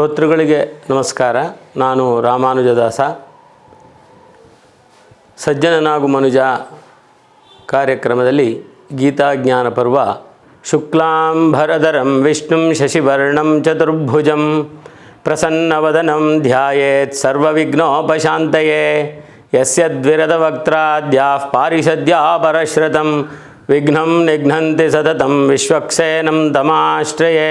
ಶ್ರೋತೃಗಳಿಗೆ ನಮಸ್ಕಾರ. ನಾನು ರಾಮಾನುಜದಾಸ. ಸಜ್ಜನನಾಗು ಮನುಜ ಕಾರ್ಯಕ್ರಮದಲ್ಲಿ ಗೀತಾಜ್ಞಾನ ಪರ್ವ ಶುಕ್ಲಾಂಬರಧರಂ, ವಿಷ್ಣುಂ ಶಶಿವರ್ಣಂ, ಚತುರ್ಭುಜಂ, ಪ್ರಸನ್ನವದನಂ, ಧ್ಯಾಯೇತ್ ಸರ್ವವಿಘ್ನೋಪಶಾಂತಯೇ ಯಸ್ಯದ್ವಿರದವಕ್ತ್ರಾದ್ಯಾಃ ಪಾರಿಷದ್ಯಾ ಪರಶ್ರತಂ ವಿಘ್ನಂ ನಿಘ್ನಂತಿ ಸತತಂ, ವಿಶ್ವಕ್ಸೇನಂ ತಮಾಶ್ರಯೇ.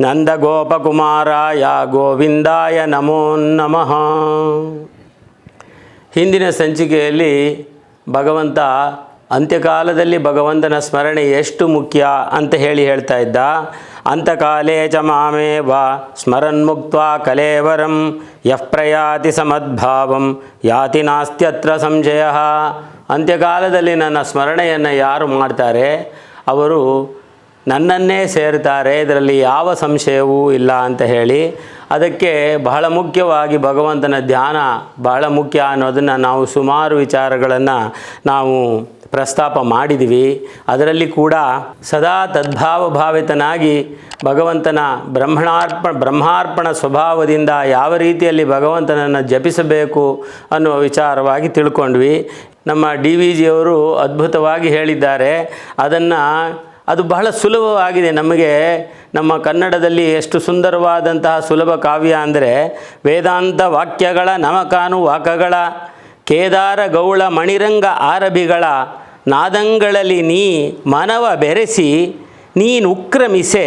ನಂದಗೋಪಕುಮಾರಾಯ ಗೋವಿಂದಾಯ ನಮೋ ನಮಃ. ಹಿಂದಿನ ಸಂಚಿಕೆಯಲ್ಲಿ ಭಗವಂತ ಅಂತ್ಯಕಾಲದಲ್ಲಿ ಭಗವಂತನ ಸ್ಮರಣೆ ಎಷ್ಟು ಮುಖ್ಯ ಅಂತ ಹೇಳಿ ಹೇಳ್ತಾ ಇದ್ದ. ಅಂತಕಾಲೇ ಚ ಮಾಮೇವ ಸ್ಮರನ್ಮುಕ್ತ ಕಲೇವರಂ ಯಃ ಪ್ರಯಾತಿ ಸಮದ್ಭಾವಂ ಯಾತಿ ನಾಸ್ತ್ಯತ್ರ ಸಂಶಯ. ಅಂತ್ಯಕಾಲದಲ್ಲಿ ನನ್ನ ಸ್ಮರಣೆಯನ್ನು ಯಾರು ಮಾಡ್ತಾರೆ? ಅವರು ನನ್ನನ್ನೇ ಸೇರ್ತಾರೆ, ಇದರಲ್ಲಿ ಯಾವ ಸಂಶಯವೂ ಇಲ್ಲ ಅಂತ ಹೇಳಿ ಅದಕ್ಕೆ ಬಹಳ ಮುಖ್ಯವಾಗಿ ಭಗವಂತನ ಧ್ಯಾನ ಬಹಳ ಮುಖ್ಯ ಅನ್ನೋದನ್ನು ನಾವು ಸುಮಾರು ವಿಚಾರಗಳನ್ನು ನಾವು ಪ್ರಸ್ತಾಪ ಮಾಡಿದ್ವಿ. ಅದರಲ್ಲಿ ಕೂಡ ಸದಾ ತದ್ಭಾವ ಭಾವಿತನಾಗಿ ಭಗವಂತನ ಬ್ರಹ್ಮಣಾರ್ಪಣ ಬ್ರಹ್ಮಾರ್ಪಣ ಸ್ವಭಾವದಿಂದ ಯಾವ ರೀತಿಯಲ್ಲಿ ಭಗವಂತನನ್ನು ಜಪಿಸಬೇಕು ಅನ್ನುವ ವಿಚಾರವಾಗಿ ತಿಳ್ಕೊಂಡ್ವಿ. ನಮ್ಮ ಡಿ ವಿ ಜಿಯವರು ಅದ್ಭುತವಾಗಿ ಹೇಳಿದ್ದಾರೆ. ಅದನ್ನು ಅದು ಬಹಳ ಸುಲಭವಾಗಿದೆ. ನಮಗೆ ನಮ್ಮ ಕನ್ನಡದಲ್ಲಿ ಎಷ್ಟು ಸುಂದರವಾದಂತಹ ಸುಲಭ ಕಾವ್ಯ ಅಂದರೆ ವೇದಾಂತ ವಾಕ್ಯಗಳ ನಮಕಾನು ವಾಕಗಳ, ಕೇದಾರ ಗೌಳ ಮಣಿರಂಗ ಆರಭಿಗಳ, ನಾದಂಗಳಲ್ಲಿ ನೀ ಮನವ ಬೆರೆಸಿ ನೀನು ಉಕ್ರಮಿಸೆ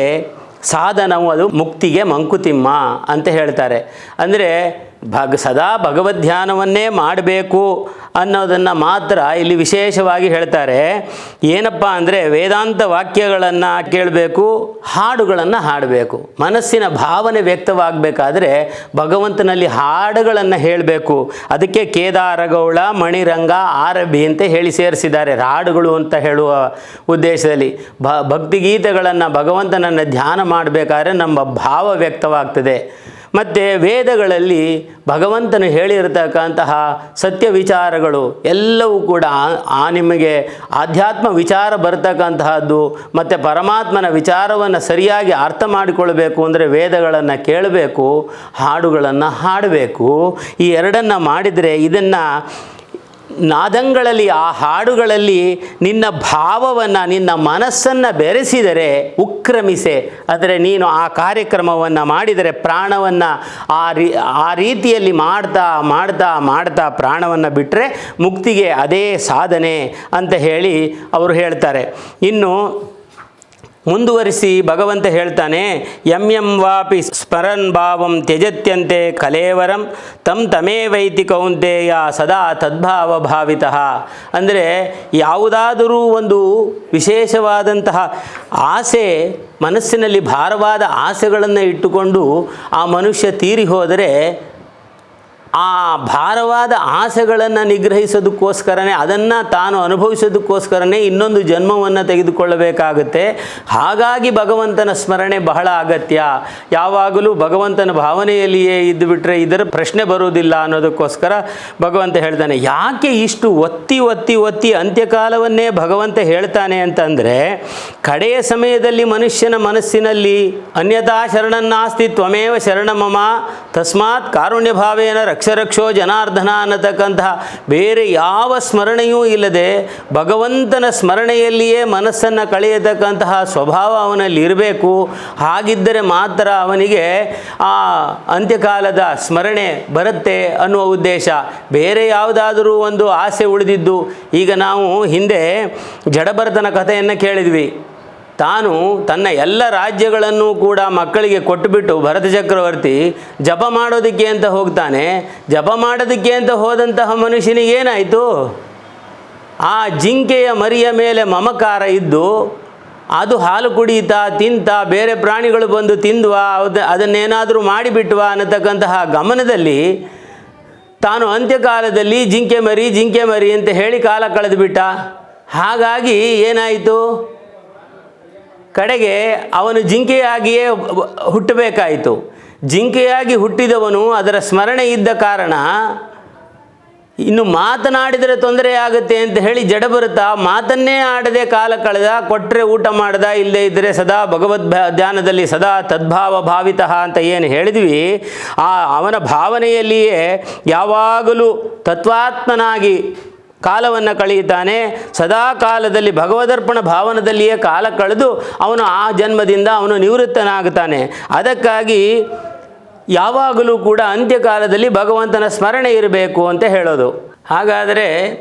ಸಾಧನವು ಅದು ಮುಕ್ತಿಗೆ ಮಂಕುತಿಮ್ಮ ಅಂತ ಹೇಳ್ತಾರೆ. ಅಂದರೆ ಭಗ ಸದಾ ಭಗವದ್ಧ್ಯಾನವನ್ನೇ ಮಾಡಬೇಕು ಅನ್ನೋದನ್ನು ಮಾತ್ರ ಇಲ್ಲಿ ವಿಶೇಷವಾಗಿ ಹೇಳ್ತಾರೆ. ಏನಪ್ಪ ಅಂದರೆ ವೇದಾಂತ ವಾಕ್ಯಗಳನ್ನು ಕೇಳಬೇಕು, ಹಾಡುಗಳನ್ನು ಹಾಡಬೇಕು. ಮನಸ್ಸಿನ ಭಾವನೆ ವ್ಯಕ್ತವಾಗಬೇಕಾದ್ರೆ ಭಗವಂತನಲ್ಲಿ ಹಾಡುಗಳನ್ನು ಹೇಳಬೇಕು. ಅದಕ್ಕೆ ಕೇದಾರಗೌಳ, ಮಣಿರಂಗ, ಆರಭಿ ಅಂತ ಹೇಳಿ ಸೇರಿಸಿದ್ದಾರೆ. ಹಾಡುಗಳು ಅಂತ ಹೇಳುವ ಉದ್ದೇಶದಲ್ಲಿ ಭ, ಭಕ್ತಿಗೀತೆಗಳನ್ನು ಭಗವಂತನನ್ನು ಧ್ಯಾನ ಮಾಡಬೇಕಾದ್ರೆ ನಮ್ಮ ಭಾವ ವ್ಯಕ್ತವಾಗ್ತದೆ. ಮತ್ತು ವೇದಗಳಲ್ಲಿ ಭಗವಂತನು ಹೇಳಿರತಕ್ಕಂತಹ ಸತ್ಯ ವಿಚಾರಗಳು ಎಲ್ಲವೂ ಕೂಡ ಆ- ನಿಮಗೆ ಆಧ್ಯಾತ್ಮ ವಿಚಾರ ಬರತಕ್ಕಂತಹದ್ದು ಮತ್ತು ಪರಮಾತ್ಮನ ವಿಚಾರವನ್ನು ಸರಿಯಾಗಿ ಅರ್ಥ ಮಾಡಿಕೊಳ್ಬೇಕು ಅಂದರೆ ವೇದಗಳನ್ನು ಕೇಳಬೇಕು, ಹಾಡುಗಳನ್ನು ಹಾಡಬೇಕು. ಈ ಎರಡನ್ನು ಮಾಡಿದರೆ ಇದನ್ನು ನಾದಂಗಳಲ್ಲಿ, ಆ ಹಾಡುಗಳಲ್ಲಿ ನಿನ್ನ ಭಾವವನ್ನು, ನಿನ್ನ ಮನಸ್ಸನ್ನು ಬೆರೆಸಿದರೆ ಉಕ್ರಮಿಸೆ. ಆದರೆ ನೀನು ಆ ಕಾರ್ಯಕ್ರಮವನ್ನು ಮಾಡಿದರೆ ಪ್ರಾಣವನ್ನು ಆ ರೀ, ಆ ರೀತಿಯಲ್ಲಿ ಮಾಡ್ತಾ ಮಾಡ್ತಾ ಮಾಡ್ತಾ ಪ್ರಾಣವನ್ನು ಬಿಟ್ಟರೆ ಮುಕ್ತಿಗೆ ಅದೇ ಸಾಧನೆ ಅಂತ ಹೇಳಿ ಅವರು ಹೇಳ್ತಾರೆ. ಇನ್ನು ಮುಂದುವರಿಸಿ ಭಗವಂತ ಹೇಳ್ತಾನೆ ಎಂ ಎಂ ವಾಪಿ ಸ್ಮರನ್ ಭಾವಂ ತ್ಯಜತ್ಯಂತೆ ಕಲೇವರಂ ತಂ ತಮೇವೈತಿ ಕೌಂತೆಯ ಸದಾ ತದ್ಭಾವ ಭಾವಿತಃ ಅಂದರೆ ಯಾವುದಾದರೂ ಒಂದು ವಿಶೇಷವಾದಂತಹ ಆಸೆ, ಮನಸ್ಸಿನಲ್ಲಿ ಭಾರವಾದ ಆಸೆಗಳನ್ನು ಇಟ್ಟುಕೊಂಡು ಆ ಮನುಷ್ಯ ತೀರಿ ಹೋದರೆ ಆ ಭಾರವಾದ ಆಸೆಗಳನ್ನು ನಿಗ್ರಹಿಸೋದಕ್ಕೋಸ್ಕರನೇ, ಅದನ್ನು ತಾನು ಅನುಭವಿಸೋದಕ್ಕೋಸ್ಕರನೇ ಇನ್ನೊಂದು ಜನ್ಮವನ್ನು ತೆಗೆದುಕೊಳ್ಳಬೇಕಾಗುತ್ತೆ. ಹಾಗಾಗಿ ಭಗವಂತನ ಸ್ಮರಣೆ ಬಹಳ ಅಗತ್ಯ. ಯಾವಾಗಲೂ ಭಗವಂತನ ಭಾವನೆಯಲ್ಲಿಯೇ ಇದ್ದುಬಿಟ್ರೆ ಇದರ ಪ್ರಶ್ನೆ ಬರುವುದಿಲ್ಲ ಅನ್ನೋದಕ್ಕೋಸ್ಕರ ಭಗವಂತ ಹೇಳ್ತಾನೆ, ಯಾಕೆ ಇಷ್ಟು ಒತ್ತಿ ಒತ್ತಿ ಒತ್ತಿ ಅಂತ್ಯಕಾಲವನ್ನೇ ಭಗವಂತ ಹೇಳ್ತಾನೆ ಅಂತಂದರೆ, ಕಡೆಯ ಸಮಯದಲ್ಲಿ ಮನುಷ್ಯನ ಮನಸ್ಸಿನಲ್ಲಿ ಅನ್ಯತಾ ಶರಣನ್ನಾಸ್ತಿ ತ್ವಮೇವ ಶರಣಮಮ ತಸ್ಮಾತ್ ಕಾರುಣ್ಯ ಭಾವೇನ ರಕ್ಷ ರಕ್ಷೋ ಜನಾರ್ದನ ಅನ್ನತಕ್ಕಂತಹ ಬೇರೆ ಯಾವ ಸ್ಮರಣೆಯೂ ಇಲ್ಲದೆ ಭಗವಂತನ ಸ್ಮರಣೆಯಲ್ಲಿಯೇ ಮನಸ್ಸನ್ನು ಕಳೆಯತಕ್ಕಂತಹ ಸ್ವಭಾವ ಅವನಲ್ಲಿ ಇರಬೇಕು ಹಾಗಿದ್ದರೆ ಮಾತ್ರ ಅವನಿಗೆ ಆ ಅಂತ್ಯಕಾಲದ ಸ್ಮರಣೆ ಬರುತ್ತೆ ಅನ್ನುವ ಉದ್ದೇಶ. ಬೇರೆ ಯಾವುದಾದರೂ ಒಂದು ಆಸೆ ಉಳಿದಿದ್ದು. ಈಗ ನಾವು ಹಿಂದೆ ಜಡಭರತನ ಕಥೆಯನ್ನು ಕೇಳಿದ್ವಿ. ತಾನು ತನ್ನ ಎಲ್ಲ ರಾಜ್ಯಗಳನ್ನು ಕೂಡ ಮಕ್ಕಳಿಗೆ ಕೊಟ್ಟುಬಿಟ್ಟು ಭರತ ಚಕ್ರವರ್ತಿ ಜಪ ಮಾಡೋದಕ್ಕೆ ಅಂತ ಹೋಗ್ತಾನೆ. ಜಪ ಮಾಡೋದಕ್ಕೆ ಅಂತ ಹೋದಂತಹ ಮನುಷ್ಯನಿಗೇನಾಯಿತು ಆ ಜಿಂಕೆಯ ಮರಿಯ ಮೇಲೆ ಮಮಕಾರ ಇದ್ದು ಅದು ಹಾಲು ಕುಡಿಯುತ್ತಾ, ತಿಂತ, ಬೇರೆ ಪ್ರಾಣಿಗಳು ಬಂದು ತಿಂದ್ವಾ, ಅದ ಅದನ್ನೇನಾದರೂ ಮಾಡಿಬಿಟ್ವಾ ಅನ್ನತಕ್ಕಂತಹ ಗಮನದಲ್ಲಿ ತಾನು ಅಂತ್ಯಕಾಲದಲ್ಲಿ ಜಿಂಕೆ ಮರಿ ಜಿಂಕೆ ಮರಿ ಅಂತ ಹೇಳಿ ಕಾಲ ಕಳೆದುಬಿಟ್ಟ. ಹಾಗಾಗಿ ಏನಾಯಿತು? ಕಡೆಗೆ ಅವನು ಜಿಂಕೆಯಾಗಿಯೇ ಹುಟ್ಟಬೇಕಾಯಿತು. ಜಿಂಕೆಯಾಗಿ ಹುಟ್ಟಿದವನು ಅದರ ಸ್ಮರಣೆ ಇದ್ದ ಕಾರಣ ಇನ್ನು ಮಾತನಾಡಿದರೆ ತೊಂದರೆ ಆಗುತ್ತೆ ಅಂತ ಹೇಳಿ ಜಡ ಬರುತ್ತಾ ಮಾತನ್ನೇ ಆಡದೆ ಕಾಲ ಕಳೆದ ಕೊಟ್ಟರೆ ಊಟ ಮಾಡ್ದ ಇಲ್ಲದೇ ಇದ್ದರೆ ಸದಾ ಭಗವದ್ ಧ್ಯಾನದಲ್ಲಿ ಸದಾ ತದ್ಭಾವ ಭಾವಿತಃ ಅಂತ ಏನು ಹೇಳಿದ್ವಿ. ಆ ಅವನ ಭಾವನೆಯಲ್ಲಿಯೇ ಯಾವಾಗಲೂ ತತ್ವಾತ್ಮನಾಗಿ ಕಾಲವನ್ನು ಕಳೆಯುತ್ತಾನೆ. ಸದಾ ಕಾಲದಲ್ಲಿ ಭಗವದರ್ಪಣ ಭಾವನದಲ್ಲಿಯೇ ಕಾಲ ಕಳೆದು ಅವನು ಆ ಜನ್ಮದಿಂದ ಅವನು ನಿವೃತ್ತನಾಗುತ್ತಾನೆ. ಅದಕ್ಕಾಗಿ ಯಾವಾಗಲೂ ಕೂಡ ಅಂತ್ಯಕಾಲದಲ್ಲಿ ಭಗವಂತನ ಸ್ಮರಣೆ ಇರಬೇಕು ಅಂತ ಹೇಳೋದು. ಹಾಗಾದರೆ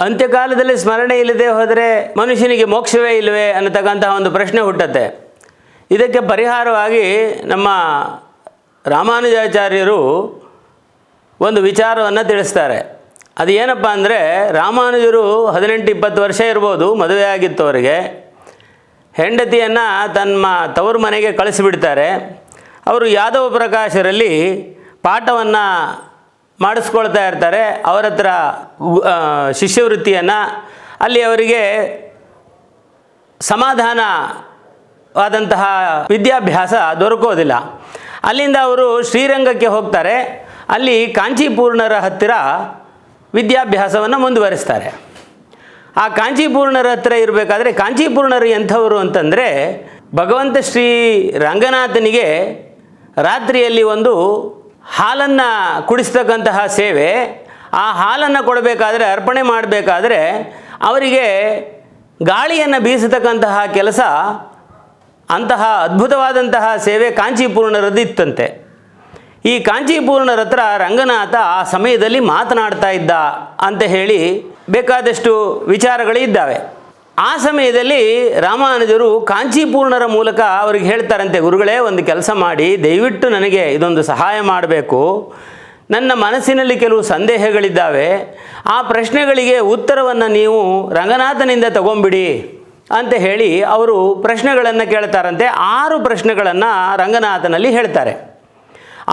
ಅಂತ್ಯಕಾಲದಲ್ಲಿ ಸ್ಮರಣೆ ಇಲ್ಲದೆ ಹೋದರೆ ಮನುಷ್ಯನಿಗೆ ಮೋಕ್ಷವೇ ಇಲ್ಲವೇ ಅನ್ನತಕ್ಕಂತಹ ಒಂದು ಪ್ರಶ್ನೆ ಹುಟ್ಟತ್ತೆ. ಇದಕ್ಕೆ ಪರಿಹಾರವಾಗಿ ನಮ್ಮ ರಾಮಾನುಜಾಚಾರ್ಯರು ಒಂದು ವಿಚಾರವನ್ನು ತಿಳಿಸ್ತಾರೆ. ಅದು ಏನಪ್ಪ ಅಂದರೆ ರಾಮಾನುಜರು ಹದಿನೆಂಟು ಇಪ್ಪತ್ತು ವರ್ಷ ಇರ್ಬೋದು, ಮದುವೆ ಆಗಿತ್ತು ಅವರಿಗೆ ಹೆಂಡತಿಯನ್ನು ತಮ್ಮ ತವರು ಮನೆಗೆ ಕಳಿಸಿಬಿಡ್ತಾರೆ. ಅವರು ಯಾದವ ಪ್ರಕಾಶರಲ್ಲಿ ಪಾಠವನ್ನು ಮಾಡಿಸ್ಕೊಳ್ತಾ ಇರ್ತಾರೆ. ಅವರ ಹತ್ರ ಶಿಷ್ಯವೃತ್ತಿಯನ್ನು ಅಲ್ಲಿ ಅವರಿಗೆ ಸಮಾಧಾನವಾದಂತಹ ವಿದ್ಯಾಭ್ಯಾಸ ದೊರಕೋದಿಲ್ಲ. ಅಲ್ಲಿಂದ ಅವರು ಶ್ರೀರಂಗಕ್ಕೆ ಹೋಗ್ತಾರೆ. ಅಲ್ಲಿ ಕಾಂಚೀಪೂರ್ಣರ ಹತ್ತಿರ ವಿದ್ಯಾಭ್ಯಾಸವನ್ನು ಮುಂದುವರಿಸ್ತಾರೆ. ಆ ಕಾಂಚೀಪೂರ್ಣರ ಹತ್ರ ಇರಬೇಕಾದ್ರೆ ಕಾಂಚೀಪೂರ್ಣರು ಎಂಥವರು ಅಂತಂದರೆ ಭಗವಂತ ಶ್ರೀ ರಂಗನಾಥನಿಗೆ ರಾತ್ರಿಯಲ್ಲಿ ಒಂದು ಹಾಲನ್ನು ಕುಡಿಸ್ತಕ್ಕಂತಹ ಸೇವೆ. ಆ ಹಾಲನ್ನು ಕೊಡಬೇಕಾದ್ರೆ, ಅರ್ಪಣೆ ಮಾಡಬೇಕಾದ್ರೆ ಅವರಿಗೆ ಗಾಳಿಯನ್ನು ಬೀಸತಕ್ಕಂತಹ ಕೆಲಸ ಅಂತಹ ಅದ್ಭುತವಾದಂತಹ ಸೇವೆ ಕಾಂಚೀಪೂರ್ಣರದ್ದು ಇತ್ತಂತೆ. ಈ ಕಾಂಚೀಪೂರ್ಣರ ಹತ್ರ ರಂಗನಾಥ ಆ ಸಮಯದಲ್ಲಿ ಮಾತನಾಡ್ತಾ ಇದ್ದ ಅಂತ ಹೇಳಿ ಬೇಕಾದಷ್ಟು ವಿಚಾರಗಳು ಇದ್ದಾವೆ. ಆ ಸಮಯದಲ್ಲಿ ರಾಮಾನುಜರು ಕಾಂಚೀಪೂರ್ಣರ ಮೂಲಕ ಅವ್ರಿಗೆ ಹೇಳ್ತಾರಂತೆ, ಗುರುಗಳೇ, ಒಂದು ಕೆಲಸ ಮಾಡಿ, ದಯವಿಟ್ಟು ನನಗೆ ಇದೊಂದು ಸಹಾಯ ಮಾಡಬೇಕು. ನನ್ನ ಮನಸ್ಸಿನಲ್ಲಿ ಕೆಲವು ಸಂದೇಹಗಳಿದ್ದಾವೆ. ಆ ಪ್ರಶ್ನೆಗಳಿಗೆ ಉತ್ತರವನ್ನು ನೀವು ರಂಗನಾಥನಿಂದ ತಗೊಂಬಿಡಿ, ಅಂತ ಹೇಳಿ ಅವರು ಪ್ರಶ್ನೆಗಳನ್ನು ಕೇಳ್ತಾರಂತೆ. ಆರು ಪ್ರಶ್ನೆಗಳನ್ನು ರಂಗನಾಥನಲ್ಲಿ ಹೇಳ್ತಾರೆ.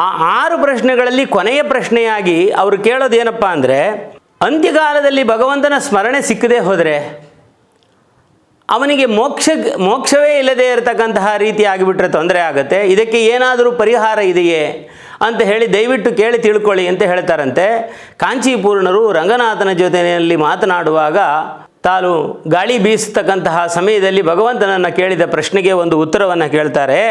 ಆ ಆರು ಪ್ರಶ್ನೆಗಳಲ್ಲಿ ಕೊನೆಯ ಪ್ರಶ್ನೆಯಾಗಿ ಅವರು ಕೇಳೋದೇನಪ್ಪ ಅಂದರೆ, ಅಂತ್ಯಕಾಲದಲ್ಲಿ ಭಗವಂತನ ಸ್ಮರಣೆ ಸಿಕ್ಕದೇ ಹೋದರೆ ಅವನಿಗೆ ಮೋಕ್ಷ, ಮೋಕ್ಷವೇ ಇಲ್ಲದೆ ಇರತಕ್ಕಂತಹ ರೀತಿ ಆಗಿಬಿಟ್ರೆ ತೊಂದರೆ ಆಗುತ್ತೆ. ಇದಕ್ಕೆ ಏನಾದರೂ ಪರಿಹಾರ ಇದೆಯೇ ಅಂತ ಹೇಳಿ ದಯವಿಟ್ಟು ಕೇಳಿ ತಿಳ್ಕೊಳ್ಳಿ ಅಂತ ಹೇಳ್ತಾರಂತೆ. ಕಾಂಚೀಪೂರ್ಣರು ರಂಗನಾಥನ ಜೊತೆಯಲ್ಲಿ ಮಾತನಾಡುವಾಗ ತಾನು ಗಾಳಿ ಬೀಸತಕ್ಕಂತಹ ಸಮಯದಲ್ಲಿ ಭಗವಂತನನ್ನು ಕೇಳಿದ ಪ್ರಶ್ನೆಗೆ ಒಂದು ಉತ್ತರವನ್ನು ಕೇಳ್ತಾರೆ.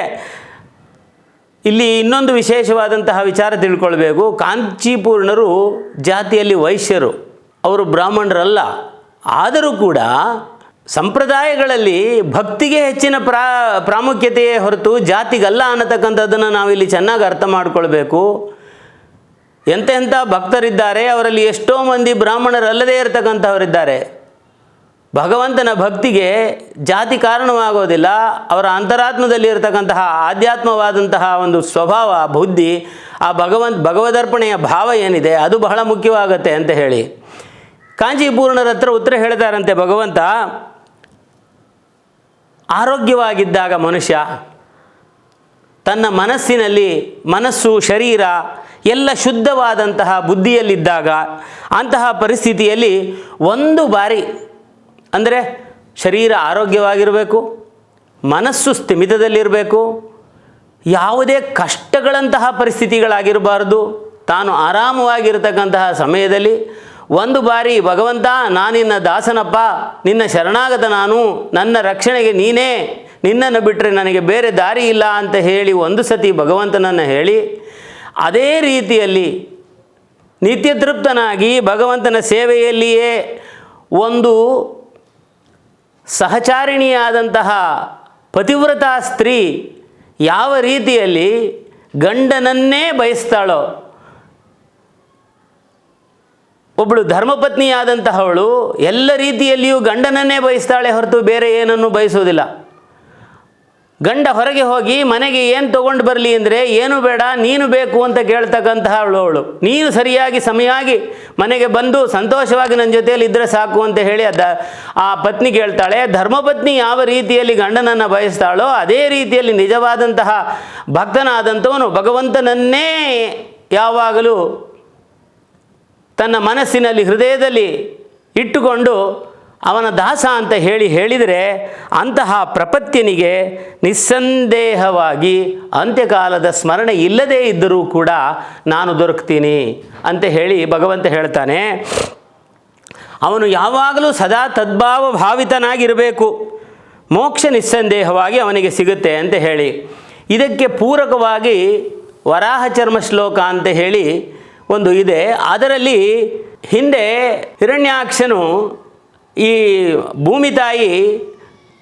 ಇಲ್ಲಿ ಇನ್ನೊಂದು ವಿಶೇಷವಾದಂತಹ ವಿಚಾರ ತಿಳ್ಕೊಳ್ಬೇಕು. ಕಾಂಚೀಪೂರ್ಣರು ಜಾತಿಯಲ್ಲಿ ವೈಶ್ಯರು. ಅವರು ಬ್ರಾಹ್ಮಣರಲ್ಲ. ಆದರೂ ಕೂಡ ಸಂಪ್ರದಾಯಗಳಲ್ಲಿ ಭಕ್ತಿಗೆ ಹೆಚ್ಚಿನ ಪ್ರಾ, ಪ್ರಾಮುಖ್ಯತೆಯೇ ಹೊರತು ಜಾತಿಗಲ್ಲ ಅನ್ನತಕ್ಕಂಥದ್ದನ್ನು ನಾವಿಲ್ಲಿ ಚೆನ್ನಾಗಿ ಅರ್ಥ ಮಾಡಿಕೊಳ್ಬೇಕು. ಎಂತೆಂಥ ಭಕ್ತರಿದ್ದಾರೆ. ಅವರಲ್ಲಿ ಎಷ್ಟೋ ಮಂದಿ ಬ್ರಾಹ್ಮಣರಲ್ಲದೇ ಇರತಕ್ಕಂಥವರಿದ್ದಾರೆ. ಭಗವಂತನ ಭಕ್ತಿಗೆ ಜಾತಿ ಕಾರಣವಾಗೋದಿಲ್ಲ, ಅವರ ಅಂತರಾತ್ಮದಲ್ಲಿ ಇರತಕ್ಕಂತಹ ಆಧ್ಯಾತ್ಮವಾದಂತಹ ಒಂದು ಸ್ವಭಾವ, ಬುದ್ಧಿ, ಆ ಭಗವಂತ, ಭಗವದರ್ಪಣೆಯ ಭಾವ ಏನಿದೆ, ಅದು ಬಹಳ ಮುಖ್ಯವಾಗುತ್ತೆ ಅಂತ ಹೇಳಿ. ಕಾಂಚೀಪೂರ್ಣರ ಹತ್ರ ಉತ್ತರ ಹೇಳ್ತಾರಂತೆ ಭಗವಂತ, ಆರೋಗ್ಯವಾಗಿದ್ದಾಗ ಮನುಷ್ಯ ತನ್ನ ಮನಸ್ಸಿನಲ್ಲಿ ಮನಸ್ಸು, ಶರೀರ ಎಲ್ಲ ಶುದ್ಧವಾದಂತಹ ಬುದ್ಧಿಯಲ್ಲಿದ್ದಾಗ ಅಂತಹ ಪರಿಸ್ಥಿತಿಯಲ್ಲಿ ಒಂದು ಬಾರಿ ಅಂದರೆ ಶರೀರ ಆರೋಗ್ಯವಾಗಿರಬೇಕು, ಮನಸ್ಸು ಸ್ಥಿಮಿತದಲ್ಲಿರಬೇಕು, ಯಾವುದೇ ಕಷ್ಟಗಳಂತಹ ಪರಿಸ್ಥಿತಿಗಳಾಗಿರಬಾರ್ದು. ತಾನು ಆರಾಮವಾಗಿರತಕ್ಕಂತಹ ಸಮಯದಲ್ಲಿ ಒಂದು ಬಾರಿ, ಭಗವಂತ ನಾನಿನ್ನ ದಾಸನಪ್ಪ, ನಿನ್ನ ಶರಣಾಗತ ನಾನು, ನನ್ನ ರಕ್ಷಣೆಗೆ ನೀನೇ, ನಿನ್ನನ್ನು ಬಿಟ್ಟರೆ ನನಗೆ ಬೇರೆ ದಾರಿ ಇಲ್ಲ ಅಂತ ಹೇಳಿ ಒಂದು ಸತಿ ಭಗವಂತನನ್ನು ಹೇಳಿ, ಅದೇ ರೀತಿಯಲ್ಲಿ ನಿತ್ಯತೃಪ್ತನಾಗಿ ಭಗವಂತನ ಸೇವೆಯಲ್ಲಿಯೇ ಒಂದು ಸಹಚಾರಿಣಿಯಾದಂತಹ ಪತಿವ್ರತ ಸ್ತ್ರೀ ಯಾವ ರೀತಿಯಲ್ಲಿ ಗಂಡನನ್ನೇ ಬಯಸ್ತಾಳೋ ಒಬ್ಬಳು ಧರ್ಮಪತ್ನಿಯಾದಂತಹವಳು ಎಲ್ಲ ರೀತಿಯಲ್ಲಿಯೂ ಗಂಡನನ್ನೇ ಬಯಸ್ತಾಳೆ ಹೊರತು ಬೇರೆ ಏನನ್ನು ಬಯಸೋದಿಲ್ಲ ಗಂಡ ಹೊರಗೆ ಹೋಗಿ, ಮನೆಗೆ ಏನು ತೊಗೊಂಡು ಬರಲಿ ಅಂದರೆ, ಏನು ಬೇಡ, ನೀನು ಬೇಕು ಅಂತ ಕೇಳ್ತಕ್ಕಂತಹ ಅವಳು ನೀನು ಸರಿಯಾಗಿ, ಸಮಯಾಗಿ ಮನೆಗೆ ಬಂದು ಸಂತೋಷವಾಗಿ ನನ್ನ ಜೊತೆಯಲ್ಲಿ ಇದ್ದರೆ ಸಾಕು ಅಂತ ಹೇಳಿ ಅದ ಆ ಪತ್ನಿ ಕೇಳ್ತಾಳೆ. ಧರ್ಮಪತ್ನಿ ಯಾವ ರೀತಿಯಲ್ಲಿ ಗಂಡನನ್ನು ಬಯಸ್ತಾಳೋ, ಅದೇ ರೀತಿಯಲ್ಲಿ ನಿಜವಾದಂತಹ ಭಕ್ತನಾದಂಥವನು ಭಗವಂತನನ್ನೇ ಯಾವಾಗಲೂ ತನ್ನ ಮನಸ್ಸಿನಲ್ಲಿ, ಹೃದಯದಲ್ಲಿ ಇಟ್ಟುಕೊಂಡು ಅವನ ದಾಸ ಅಂತ ಹೇಳಿ ಹೇಳಿದರೆ ಅಂತಹ ಪ್ರಪತ್ಯನಿಗೆ ನಿಸ್ಸಂದೇಹವಾಗಿ ಅಂತ್ಯಕಾಲದ ಸ್ಮರಣೆ ಇಲ್ಲದೇ ಇದ್ದರೂ ಕೂಡ ನಾನು ದೊರಕ್ತೀನಿ ಅಂತ ಹೇಳಿ ಭಗವಂತ ಹೇಳ್ತಾನೆ. ಅವನು ಯಾವಾಗಲೂ ಸದಾ ತದ್ಭಾವ ಭಾವಿತನಾಗಿರಬೇಕು. ಮೋಕ್ಷ ನಿಸ್ಸಂದೇಹವಾಗಿ ಅವನಿಗೆ ಸಿಗುತ್ತೆ ಅಂತ ಹೇಳಿ. ಇದಕ್ಕೆ ಪೂರಕವಾಗಿ ವರಾಹ ಚರ್ಮ ಶ್ಲೋಕ ಅಂತ ಹೇಳಿ ಒಂದು ಇದೆ. ಅದರಲ್ಲಿ ಹಿಂದೆ ಹಿರಣ್ಯಾಕ್ಷನು ಈ ಭೂಮಿ ತಾಯಿ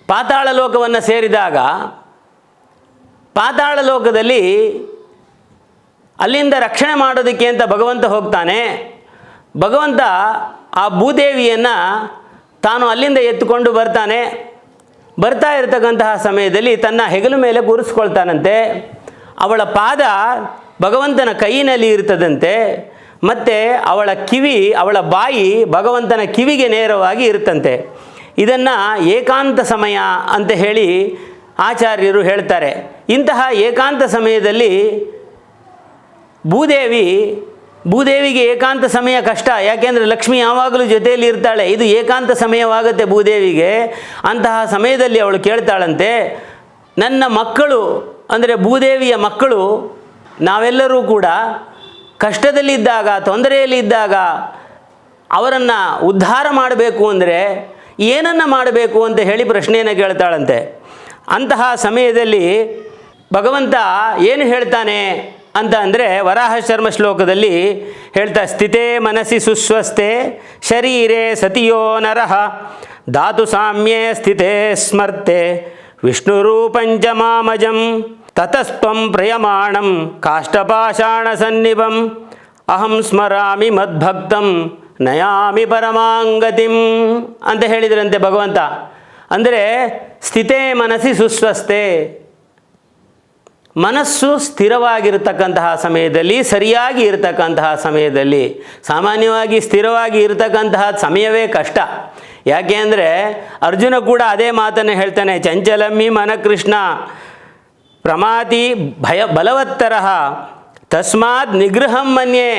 ಪಾತಾಳ ಲೋಕವನ್ನು ಸೇರಿದಾಗ ಪಾತಾಳ ಲೋಕದಲ್ಲಿ ಅಲ್ಲಿಂದ ರಕ್ಷಣೆ ಮಾಡೋದಕ್ಕೆ ಅಂತ ಭಗವಂತ ಹೋಗ್ತಾನೆ. ಭಗವಂತ ಆ ಭೂದೇವಿಯನ್ನು ತಾನು ಅಲ್ಲಿಂದ ಎತ್ತುಕೊಂಡು ಬರ್ತಾನೆ. ಬರ್ತಾ ಇರತಕ್ಕಂತಹ ಸಮಯದಲ್ಲಿ ತನ್ನ ಹೆಗಲು ಮೇಲೆ ಕೂರಿಸ್ಕೊಳ್ತಾನಂತೆ. ಅವಳ ಪಾದ ಭಗವಂತನ ಕೈಯಿನಲ್ಲಿ ಇರ್ತದಂತೆ. ಮತ್ತು ಅವಳ ಕಿವಿ, ಅವಳ ಬಾಯಿ ಭಗವಂತನ ಕಿವಿಗೆ ನೇರವಾಗಿ ಇರುತ್ತಂತೆ. ಇದನ್ನು ಏಕಾಂತ ಸಮಯ ಅಂತ ಹೇಳಿ ಆಚಾರ್ಯರು ಹೇಳ್ತಾರೆ. ಇಂತಹ ಏಕಾಂತ ಸಮಯದಲ್ಲಿ ಭೂದೇವಿ, ಭೂದೇವಿಗೆ ಏಕಾಂತ ಸಮಯ ಕಷ್ಟ. ಯಾಕೆಂದರೆ ಲಕ್ಷ್ಮಿ ಯಾವಾಗಲೂ ಜೊತೆಯಲ್ಲಿ ಇರ್ತಾಳೆ. ಇದು ಏಕಾಂತ ಸಮಯವಾಗುತ್ತೆ ಭೂದೇವಿಗೆ. ಅಂತಹ ಸಮಯದಲ್ಲಿ ಅವಳು ಕೇಳ್ತಾಳಂತೆ, ನನ್ನ ಮಕ್ಕಳು, ಅಂದರೆ ಭೂದೇವಿಯ ಮಕ್ಕಳು, ನಾವೆಲ್ಲರೂ ಕೂಡ ಕಷ್ಟದಲ್ಲಿದ್ದಾಗ, ತೊಂದರೆಯಲ್ಲಿದ್ದಾಗ ಅವರನ್ನು ಉದ್ಧಾರ ಮಾಡಬೇಕು ಅಂದರೆ ಏನನ್ನು ಮಾಡಬೇಕು ಅಂತ ಹೇಳಿ ಪ್ರಶ್ನೆಯನ್ನು ಕೇಳ್ತಾಳಂತೆ. ಅಂತಹ ಸಮಯದಲ್ಲಿ ಭಗವಂತ ಏನು ಹೇಳ್ತಾನೆ ಅಂತ ಅಂದರೆ ವರಾಹ ಶರ್ಮ ಶ್ಲೋಕದಲ್ಲಿ ಹೇಳ್ತಾ, ಸ್ಥಿತೇ ಮನಸ್ಸಿ ಸುಸ್ವಸ್ಥೆ, ಶರೀರೆ ಸತಿಯೋ ನರಹ ಧಾತು ಸಾಮ್ಯೇ ಸ್ಥಿತೇ ಸ್ಮರ್ತೆ, ವಿಷ್ಣುರೂಪಂಚ ಮಾಮಜಂ ತತಸ್ತ್ವಂ ಪ್ರಯಮಾಣಂ ಕಾಷ್ಟಪಾಷಾಣ ಸನ್ನಿಭಂ ಅಹಂ ಸ್ಮರಾಮಿ ಮದ್ಭಕ್ತಂ, ನಯಾಮಿ ಪರಮಾಂಗತಿಂ ಅಂತ ಹೇಳಿದ್ರಂತೆ ಭಗವಂತ. ಅಂದರೆ ಸ್ಥಿತೇ ಮನಸ್ಸಿ ಸುಸ್ವಸ್ಥೆ. ಮನಸ್ಸು ಸ್ಥಿರವಾಗಿರತಕ್ಕಂತಹ ಸಮಯದಲ್ಲಿ, ಸರಿಯಾಗಿ ಇರತಕ್ಕಂತಹ ಸಮಯದಲ್ಲಿ, ಸಾಮಾನ್ಯವಾಗಿ ಸ್ಥಿರವಾಗಿ ಇರತಕ್ಕಂತಹ ಸಮಯವೇ ಕಷ್ಟ. ಯಾಕೆ ಅಂದರೆ ಅರ್ಜುನ ಕೂಡ ಅದೇ ಮಾತನ್ನು ಹೇಳ್ತಾನೆ, ಚಂಚಲಮ್ಮಿ ಮನಕೃಷ್ಣ. ಪ್ರಮಾತಿ ಭಯ ಬಲವತ್ತರ ತಸ್ಮಾತ್ ನಿಗ್ರಹಂ ಮನ್ಯೆ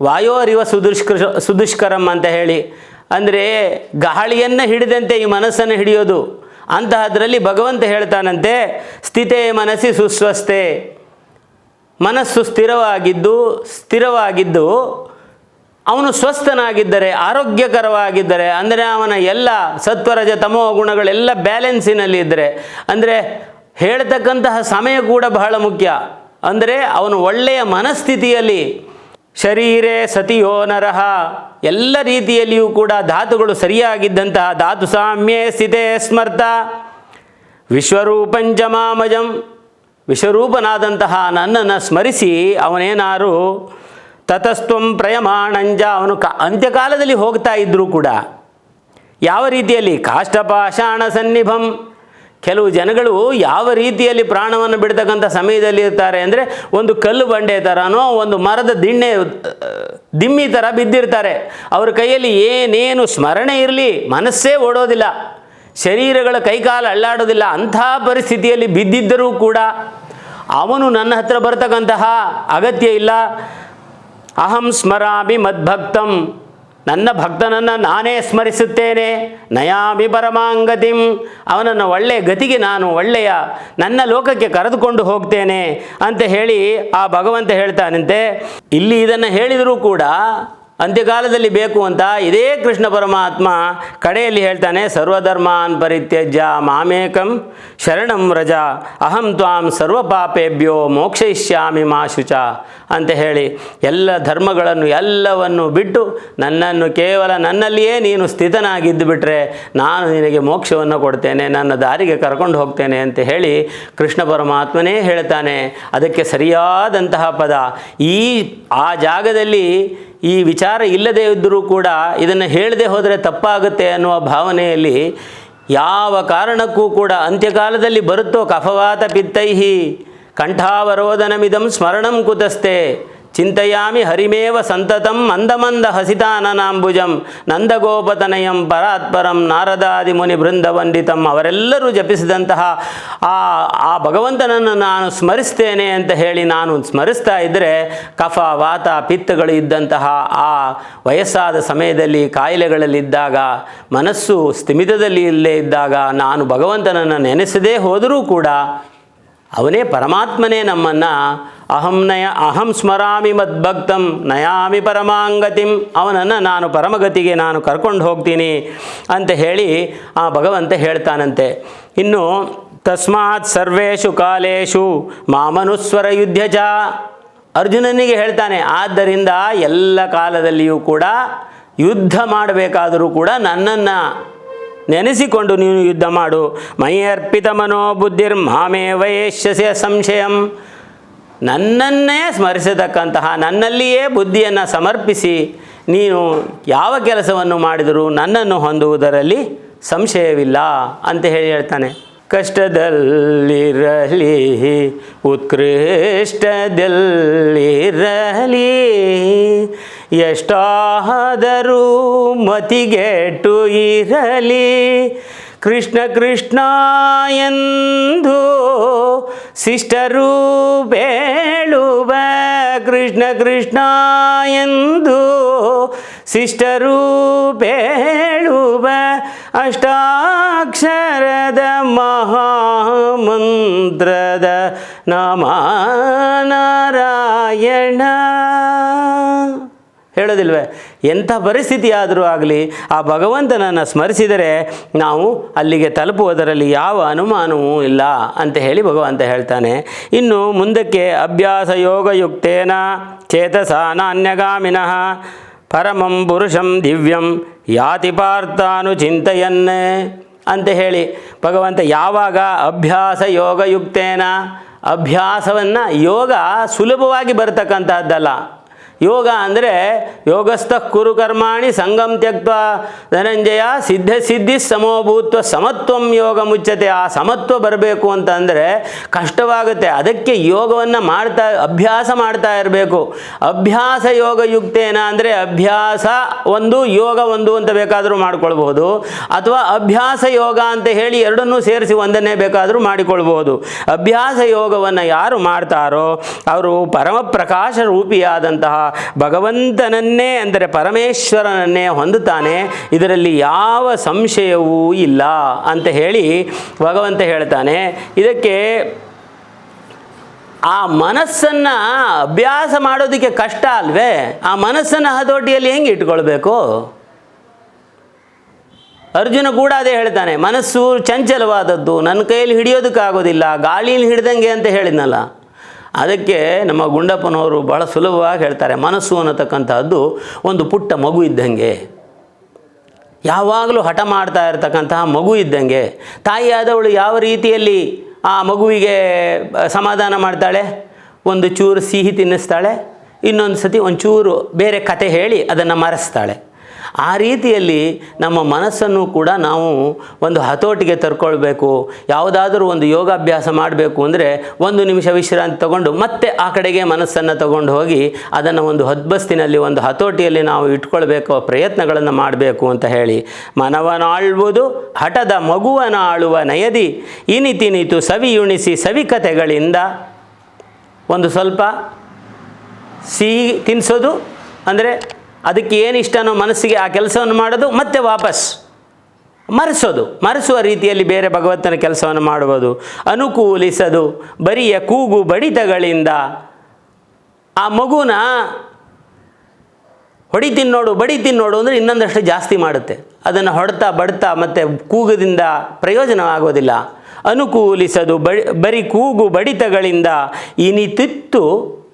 ವಾಯೋರಿವ ಸುದುಷ್ಕೃ ಸುದುಷ್ಕರಂ ಅಂತ ಹೇಳಿ. ಅಂದರೆ ಗಾಳಿಯನ್ನು ಹಿಡಿದಂತೆ ಈ ಮನಸ್ಸನ್ನು ಹಿಡಿಯೋದು. ಅಂತಹದ್ರಲ್ಲಿ ಭಗವಂತ ಹೇಳ್ತಾನಂತೆ, ಸ್ಥಿತೇ ಮನಸ್ಸಿ ಸುಸ್ವಸ್ಥೆ. ಮನಸ್ಸು ಸ್ಥಿರವಾಗಿದ್ದು ಸ್ಥಿರವಾಗಿದ್ದು, ಅವನು ಸ್ವಸ್ಥನಾಗಿದ್ದರೆ, ಆರೋಗ್ಯಕರವಾಗಿದ್ದರೆ, ಅಂದರೆ ಅವನ ಎಲ್ಲ ಸತ್ವರಜ ತಮೋ ಗುಣಗಳೆಲ್ಲ ಬ್ಯಾಲೆನ್ಸಿನಲ್ಲಿ ಇದ್ದರೆ ಅಂದರೆ ಹೇಳ್ತಕ್ಕಂತಹ ಸಮಯ ಕೂಡ ಬಹಳ ಮುಖ್ಯ. ಅಂದರೆ ಅವನು ಒಳ್ಳೆಯ ಮನಸ್ಥಿತಿಯಲ್ಲಿ ಶರೀರೇ ಸತಿಯೋ ನರಹ ಎಲ್ಲ ರೀತಿಯಲ್ಲಿಯೂ ಕೂಡ ಧಾತುಗಳು ಸರಿಯಾಗಿದ್ದಂತಹ ಧಾತು ಸಾಮ್ಯೇ ಸ್ಥಿತೇ ಸ್ಮರ್ತ. ವಿಶ್ವರೂಪಂಚ ಮಾಮಜಂ. ವಿಶ್ವರೂಪನಾದಂತಹ ನನ್ನನ್ನು ಸ್ಮರಿಸಿ ಅವನೇನಾರು, ತತಸ್ತ್ವಂ ಪ್ರಯಮಾಣಂಜ ಅವನು ಕ, ಅಂತ್ಯಕಾಲದಲ್ಲಿ ಹೋಗ್ತಾ ಇದ್ದರೂ ಕೂಡ, ಯಾವ ರೀತಿಯಲ್ಲಿ ಕಾಷ್ಟಪಾಷಾಣ ಸನ್ನಿಭಂ. ಕೆಲವು ಜನಗಳು ಯಾವ ರೀತಿಯಲ್ಲಿ ಪ್ರಾಣವನ್ನು ಬಿಡ್ತಕ್ಕಂಥ ಸಮಯದಲ್ಲಿ ಇರ್ತಾರೆ ಅಂದರೆ ಒಂದು ಕಲ್ಲು ಬಂಡೆ ಥರನೋ ಒಂದು ಮರದ ದಿಣ್ಣೆ ದಿಮ್ಮಿ ಥರ ಬಿದ್ದಿರ್ತಾರೆ. ಅವ್ರ ಕೈಯಲ್ಲಿ ಏನೇನು ಸ್ಮರಣೆ ಇರಲಿ, ಮನಸ್ಸೇ ಓಡೋದಿಲ್ಲ. ಶರೀರಗಳ ಕೈಕಾಲು ಅಳ್ಳಾಡೋದಿಲ್ಲ, ಅಂಥ ಪರಿಸ್ಥಿತಿಯಲ್ಲಿ ಬಿದ್ದಿದ್ದರೂ ಕೂಡ ಅವನು ನನ್ನ ಹತ್ರ ಬರ್ತಕ್ಕಂತಹ ಅಗತ್ಯ ಇಲ್ಲ. ಅಹಂ ಸ್ಮರಾಮಿ ಮದ್ಭಕ್ತಂ. ನನ್ನ ಭಕ್ತನನ್ನು ನಾನೇ ಸ್ಮರಿಸುತ್ತೇನೆ. ನಯಾಮಿ ಪರಮಾಂಗತಿಂ. ಅವನನ್ನು ಒಳ್ಳೆಯ ಗತಿಗೆ ನಾನು ಒಳ್ಳೆಯ ನನ್ನ ಲೋಕಕ್ಕೆ ಕರೆದುಕೊಂಡು ಹೋಗ್ತೇನೆ ಅಂತ ಹೇಳಿ ಆ ಭಗವಂತ ಹೇಳ್ತಾನಂತೆ. ಇಲ್ಲಿ ಇದನ್ನು ಹೇಳಿದರೂ ಕೂಡ ಅಂತ್ಯಕಾಲದಲ್ಲಿ ಬೇಕು ಅಂತ ಇದೇ ಕೃಷ್ಣ ಪರಮಾತ್ಮ ಕಡೆಯಲ್ಲಿ ಹೇಳ್ತಾನೆ, ಸರ್ವಧರ್ಮಾನ್ ಪರಿತ್ಯಜ್ಯ ಮಾಮೇಕಂ ಶರಣಂ ರಜ, ಅಹಂ ತ್ವಾಂ ಸರ್ವಪಾಪೇಭ್ಯೋ ಮೋಕ್ಷಯಿಷ್ಯಾಮಿ ಮಾ ಶುಚ ಅಂತ ಹೇಳಿ ಎಲ್ಲ ಧರ್ಮಗಳನ್ನು ಎಲ್ಲವನ್ನು ಬಿಟ್ಟು ನನ್ನನ್ನು ಕೇವಲ ನನ್ನಲ್ಲಿಯೇ ನೀನು ಸ್ಥಿತನಾಗಿದ್ದು ಬಿಟ್ಟರೆ ನಾನು ನಿನಗೆ ಮೋಕ್ಷವನ್ನು ಕೊಡ್ತೇನೆ, ನನ್ನ ದಾರಿಗೆ ಕರ್ಕೊಂಡು ಹೋಗ್ತೇನೆ ಅಂತ ಹೇಳಿ ಕೃಷ್ಣ ಪರಮಾತ್ಮನೇ ಹೇಳ್ತಾನೆ. ಅದಕ್ಕೆ ಸರಿಯಾದಂತಹ ಪದ. ಈ, ಆ ಜಾಗದಲ್ಲಿ ಈ ವಿಚಾರ ಇಲ್ಲದೇ ಇದ್ದರೂ ಕೂಡ ಇದನ್ನು ಹೇಳದೆ ಹೋದರೆ ತಪ್ಪಾಗುತ್ತೆ ಅನ್ನುವ ಭಾವನೆಯಲ್ಲಿ ಯಾವ ಕಾರಣಕ್ಕೂ ಕೂಡ ಅಂತ್ಯಕಾಲದಲ್ಲಿ ಬರುತ್ತೋ ಕಫವಾತ ಪಿತ್ತೈಹಿ ಕಂಠಾವರೋಧನಮಿದಂ ಸ್ಮರಣಂ ಕುತಸ್ತೆ. ಚಿಂತೆಯಾಮಿ ಹರಿಮೇವ ಸಂತತಂ ಮಂದಮಂದ ಹಸಿತಾನನಾಂಬುಜಂ ನಂದಗೋಪತನಯಂ ಪರಾತ್ಪರಂ ನಾರದಾದಿ ಮುನಿ ಬೃಂದವಂದಿತಂ ಅವರೆಲ್ಲರೂ ಜಪಿಸಿದಂತಹ ಆ ಆ ಭಗವಂತನನ್ನು ನಾನು ಸ್ಮರಿಸ್ತೇನೆ ಅಂತ ಹೇಳಿ ನಾನು ಸ್ಮರಿಸ್ತಾ ಇದ್ದರೆ ಕಫ, ವಾತ, ಪಿತ್ತಗಳು ಇದ್ದಂತಹ ಆ ವಯಸ್ಸಾದ ಸಮಯದಲ್ಲಿ ಕಾಯಿಲೆಗಳಲ್ಲಿದ್ದಾಗ, ಮನಸ್ಸು ಸ್ಥಿಮಿತದಲ್ಲಿ ಇಲ್ಲೇ ಇದ್ದಾಗ ನಾನು ಭಗವಂತನನ್ನು ನೆನೆಸದೇ ಹೋದರೂ ಕೂಡ ಅವನೇ ಪರಮಾತ್ಮನೇ ನಮ್ಮನ್ನು ಅಹಂ ನಯ ಅಹಂ ಸ್ಮರಾಮಿ ಮದ್ಭಕ್ತಂ ನಯಾಮಿ ಪರಮಾಂಗತಿಂ ಅವನನ್ನು ನಾನು ಪರಮಗತಿಗೆ ನಾನು ಕರ್ಕೊಂಡು ಹೋಗ್ತೀನಿ ಅಂತ ಹೇಳಿ ಆ ಭಗವಂತ ಹೇಳ್ತಾನಂತೆ. ಇನ್ನು, ತಸ್ಮಾತ್ ಸರ್ವೇಷು ಕಾಲೇಶು ಮಾಮನುಸ್ವರ ಯುದ್ಧಜ. ಅರ್ಜುನನಿಗೆ ಹೇಳ್ತಾನೆ, ಆದ್ದರಿಂದ ಎಲ್ಲ ಕಾಲದಲ್ಲಿಯೂ ಕೂಡ ಯುದ್ಧ ಮಾಡಬೇಕಾದರೂ ಕೂಡ ನನ್ನನ್ನು ನೆನೆಸಿಕೊಂಡು ನೀನು ಯುದ್ಧ ಮಾಡು. ಮೈ ಅರ್ಪಿತ ಮನೋಬುದ್ಧಿರ್ ಮಾಮೇ ವಯಸ್ಸಸ್ಯ ಸಂಶಯಂ. ನನ್ನನ್ನೇ ಸ್ಮರಿಸತಕ್ಕಂತಹ ನನ್ನಲ್ಲಿಯೇ ಬುದ್ಧಿಯನ್ನು ಸಮರ್ಪಿಸಿ ನೀನು ಯಾವ ಕೆಲಸವನ್ನು ಮಾಡಿದರೂ ನನ್ನನ್ನು ಹೊಂದುವುದರಲ್ಲಿ ಸಂಶಯವಿಲ್ಲ ಅಂತ ಹೇಳಿ ಹೇಳ್ತಾನೆ. ಕಷ್ಟದಲ್ಲಿರಲಿ, ಉತ್ಕೃಷ್ಟದಲ್ಲಿರಲಿ, ಎಷ್ಟಾದರೂ ಮತಿಗೆಟ್ಟು ಇರಲಿ ಕೃಷ್ಣ ಕೃಷ್ಣ ಎಂದು ಸಿಸ್ಟರು ಬೇಳುವ ಕೃಷ್ಣ ಕೃಷ್ಣ ಎಂದು ಸಿಸ್ಟರು ಬೇಳುವ ಅಷ್ಟಾಕ್ಷರದ ಮಹಾಮಂತ್ರದ ನಮ ನಾರಾಯಣ ಹೇಳೋದಿಲ್ವೇ? ಎಂಥ ಪರಿಸ್ಥಿತಿ ಆದರೂ ಆಗಲಿ, ಆ ಭಗವಂತನನ್ನು ಸ್ಮರಿಸಿದರೆ ನಾವು ಅಲ್ಲಿಗೆ ತಲುಪುವುದರಲ್ಲಿ ಯಾವ ಅನುಮಾನವೂ ಇಲ್ಲ ಅಂತ ಹೇಳಿ ಭಗವಂತ ಹೇಳ್ತಾನೆ. ಇನ್ನು ಮುಂದಕ್ಕೆ ಅಭ್ಯಾಸ ಯೋಗಯುಕ್ತೇನ ಚೇತಸ ನಾನ್ಯಗಾಮಿನಃ ಪರಮಂ ಪುರುಷಂ ದಿವ್ಯಂ ಯಾತಿ ಪಾರ್ಥಾನು ಚಿಂತೆಯನ್ನೇ ಅಂತ ಹೇಳಿ ಭಗವಂತ ಯಾವಾಗ ಅಭ್ಯಾಸ ಯೋಗಯುಕ್ತೇನ? ಅಭ್ಯಾಸವನ್ನು ಯೋಗ ಸುಲಭವಾಗಿ ಬರತಕ್ಕಂತಹದ್ದಲ್ಲ. ಯೋಗ ಅಂದರೆ ಯೋಗಸ್ಥ ಕುರುಕರ್ಮಾಣಿ ಸಂಗಮ್ ತ್ಯಕ್ತ ಧನಂಜಯ ಸಿದ್ಧ ಸಿದ್ಧಿ ಸಮೋಭೂತ್ವ ಸಮತ್ವಂ ಯೋಗ ಮುಚ್ಚತೆ. ಆ ಸಮತ್ವ ಬರಬೇಕು ಅಂತ ಅಂದರೆ ಕಷ್ಟವಾಗುತ್ತೆ. ಅದಕ್ಕೆ ಯೋಗವನ್ನು ಮಾಡ್ತಾ ಅಭ್ಯಾಸ ಮಾಡ್ತಾ ಇರಬೇಕು. ಅಭ್ಯಾಸ ಯೋಗ ಯುಕ್ತೇನ ಅಂದರೆ ಅಭ್ಯಾಸ ಒಂದು, ಯೋಗ ಒಂದು ಅಂತ ಬೇಕಾದರೂ ಮಾಡಿಕೊಳ್ಬಹುದು. ಅಥವಾ ಅಭ್ಯಾಸ ಯೋಗ ಅಂತ ಹೇಳಿ ಎರಡನ್ನೂ ಸೇರಿಸಿ ಒಂದನ್ನೇ ಬೇಕಾದರೂ ಮಾಡಿಕೊಳ್ಬಹುದು. ಅಭ್ಯಾಸ ಯೋಗವನ್ನು ಯಾರು ಮಾಡ್ತಾರೋ, ಅವರು ಪರಮ ಪ್ರಕಾಶ ರೂಪಿಯಾದಂತಹ ಭಗವಂತನನ್ನೇ ಅಂದರೆ ಪರಮೇಶ್ವರನನ್ನೇ ಹೊಂದುತ್ತಾನೆ, ಇದರಲ್ಲಿ ಯಾವ ಸಂಶಯವೂ ಇಲ್ಲ ಅಂತ ಹೇಳಿ ಭಗವಂತ ಹೇಳ್ತಾನೆ. ಇದಕ್ಕೆ ಆ ಮನಸ್ಸನ್ನು ಅಭ್ಯಾಸ ಮಾಡೋದಕ್ಕೆ ಕಷ್ಟ ಅಲ್ವೇ? ಆ ಮನಸ್ಸನ್ನು ಹತೋಟಿಯಲ್ಲಿ ಹೆಂಗೆ ಇಟ್ಕೊಳ್ಬೇಕು? ಅರ್ಜುನ ಕೂಡ ಅದೇ ಹೇಳ್ತಾನೆ, ಮನಸ್ಸು ಚಂಚಲವಾದದ್ದು, ನನ್ನ ಕೈಯಲ್ಲಿ ಹಿಡಿಯೋದಕ್ಕಾಗೋದಿಲ್ಲ ಗಾಳಿಯಲ್ಲಿ ಹಿಡ್ದಂಗೆ ಅಂತ ಹೇಳಿದ್ನಲ್ಲ. ಅದಕ್ಕೆ ನಮ್ಮ ಗುಂಡಪ್ಪನವರು ಬಹಳ ಸುಲಭವಾಗಿ ಹೇಳ್ತಾರೆ, ಮನಸ್ಸು ಅನ್ನತಕ್ಕಂಥದ್ದು ಒಂದು ಪುಟ್ಟ ಮಗು ಇದ್ದಂಗೆ. ಯಾವಾಗಲೂ ಹಠ ಮಾಡ್ತಾ ಇರತಕ್ಕಂತಹ ಮಗು ಇದ್ದಂಗೆ. ತಾಯಿಯಾದವಳು ಯಾವ ರೀತಿಯಲ್ಲಿ ಆ ಮಗುವಿಗೆ ಸಮಾಧಾನ ಮಾಡ್ತಾಳೆ? ಒಂದು ಚೂರು ಸಿಹಿ ತಿನ್ನಿಸ್ತಾಳೆ ಇನ್ನೊಂದು ಸತಿ ಒಂಚೂರು ಬೇರೆ ಕತೆ ಹೇಳಿ ಅದನ್ನು ಮರೆಸ್ತಾಳೆ. ಆ ರೀತಿಯಲ್ಲಿ ನಮ್ಮ ಮನಸ್ಸನ್ನು ಕೂಡ ನಾವು ಒಂದು ಹತೋಟಿಗೆ ತರ್ಕೊಳ್ಬೇಕು. ಯಾವುದಾದ್ರೂ ಒಂದು ಯೋಗಾಭ್ಯಾಸ ಮಾಡಬೇಕು ಅಂದರೆ ಒಂದು ನಿಮಿಷ ವಿಶ್ರಾಂತಿ ತಗೊಂಡು ಮತ್ತೆ ಆ ಕಡೆಗೆ ಮನಸ್ಸನ್ನು ತಗೊಂಡು ಹೋಗಿ ಅದನ್ನು ಒಂದು ಹದ್ಬಸ್ತಿನಲ್ಲಿ ಒಂದು ಹತೋಟಿಯಲ್ಲಿ ನಾವು ಇಟ್ಕೊಳ್ಬೇಕು ಪ್ರಯತ್ನಗಳನ್ನು ಮಾಡಬೇಕು ಅಂತ ಹೇಳಿ. ಮನವನಾಳ್ವುದು, ಹಠದ ಮಗುವನ ಆಳುವ ನಯದಿ, ಇನಿತಿನಿತು ಸವಿಯುಣಿಸಿ ಸವಿಕತೆಗಳಿಂದ ಒಂದು ಸ್ವಲ್ಪ ಸಿಹಿ ತಿನ್ನಿಸೋದು ಅಂದರೆ ಅದಕ್ಕೆ ಏನು ಇಷ್ಟನೋ ಮನಸ್ಸಿಗೆ ಆ ಕೆಲಸವನ್ನು ಮಾಡೋದು, ಮತ್ತೆ ವಾಪಸ್ ಮರೆಸೋದು. ಮರೆಸುವ ರೀತಿಯಲ್ಲಿ ಬೇರೆ ಭಗವಂತನ ಕೆಲಸವನ್ನು ಮಾಡುವುದು. ಅನುಕೂಲಿಸದು. ಬರಿಯ ಕೂಗು ಬಡಿತಗಳಿಂದ ಆ ಮಗುನ ಹೊಡಿ ತಿನ್ನೋಡು, ಬಡಿ ತಿನ್ನೋಡು ಅಂದರೆ ಇನ್ನೊಂದಷ್ಟು ಜಾಸ್ತಿ ಮಾಡುತ್ತೆ. ಅದನ್ನು ಹೊಡ್ತಾ ಬಡ್ತಾ ಮತ್ತು ಕೂಗದಿಂದ ಪ್ರಯೋಜನವಾಗೋದಿಲ್ಲ. ಅನುಕೂಲಿಸದು. ಬರಿ ಕೂಗು ಬಡಿತಗಳಿಂದ ಇನಿತಿತ್ತು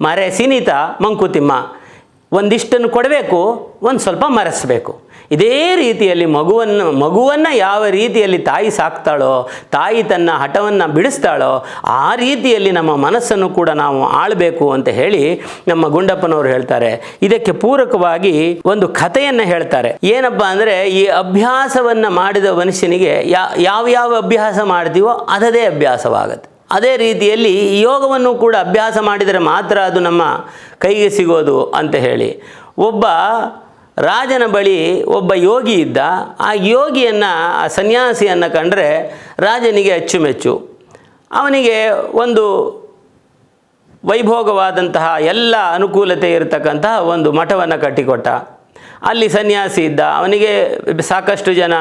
ಮರೆ ಸಿನಿತ ಮಂಕುತಿಮ್ಮ. ಒಂದಿಷ್ಟನ್ನು ಕೊಡಬೇಕು, ಒಂದು ಸ್ವಲ್ಪ ಮರೆಸಬೇಕು. ಇದೇ ರೀತಿಯಲ್ಲಿ ಮಗುವನ್ನು ಮಗುವನ್ನು ಯಾವ ರೀತಿಯಲ್ಲಿ ತಾಯಿ ಸಾಕ್ತಾಳೋ, ತಾಯಿ ತನ್ನ ಹಠವನ್ನು ಬಿಡಿಸ್ತಾಳೋ, ಆ ರೀತಿಯಲ್ಲಿ ನಮ್ಮ ಮನಸ್ಸನ್ನು ಕೂಡ ನಾವು ಆಳಬೇಕು ಅಂತ ಹೇಳಿ ನಮ್ಮ ಗುಂಡಪ್ಪನವರು ಹೇಳ್ತಾರೆ. ಇದಕ್ಕೆ ಪೂರಕವಾಗಿ ಒಂದು ಕಥೆಯನ್ನು ಹೇಳ್ತಾರೆ. ಏನಪ್ಪ ಅಂದರೆ, ಈ ಅಭ್ಯಾಸವನ್ನು ಮಾಡಿದ ಮನುಷ್ಯನಿಗೆ ಯಾವ ಯಾವ ಅಭ್ಯಾಸ ಮಾಡ್ತೀವೋ, ಅದದೇ ಅಭ್ಯಾಸವಾಗುತ್ತೆ. ಅದೇ ರೀತಿಯಲ್ಲಿ ಯೋಗವನ್ನು ಕೂಡ ಅಭ್ಯಾಸ ಮಾಡಿದರೆ ಮಾತ್ರ ಅದು ನಮ್ಮ ಕೈಗೆ ಸಿಗೋದು ಅಂತ ಹೇಳಿ. ಒಬ್ಬ ರಾಜನ ಬಳಿ ಒಬ್ಬ ಯೋಗಿ ಇದ್ದ. ಆ ಯೋಗಿಯನ್ನು, ಆ ಸನ್ಯಾಸಿಯನ್ನು ಕಂಡರೆ ರಾಜನಿಗೆ ಅಚ್ಚುಮೆಚ್ಚು. ಅವನಿಗೆ ಒಂದು ವೈಭೋಗವಾದಂತಹ ಎಲ್ಲ ಅನುಕೂಲತೆ ಇರತಕ್ಕಂತಹ ಒಂದು ಮಠವನ್ನು ಕಟ್ಟಿಕೊಟ್ಟ. ಅಲ್ಲಿ ಸನ್ಯಾಸಿ ಇದ್ದ. ಅವನಿಗೆ ಸಾಕಷ್ಟು ಜನ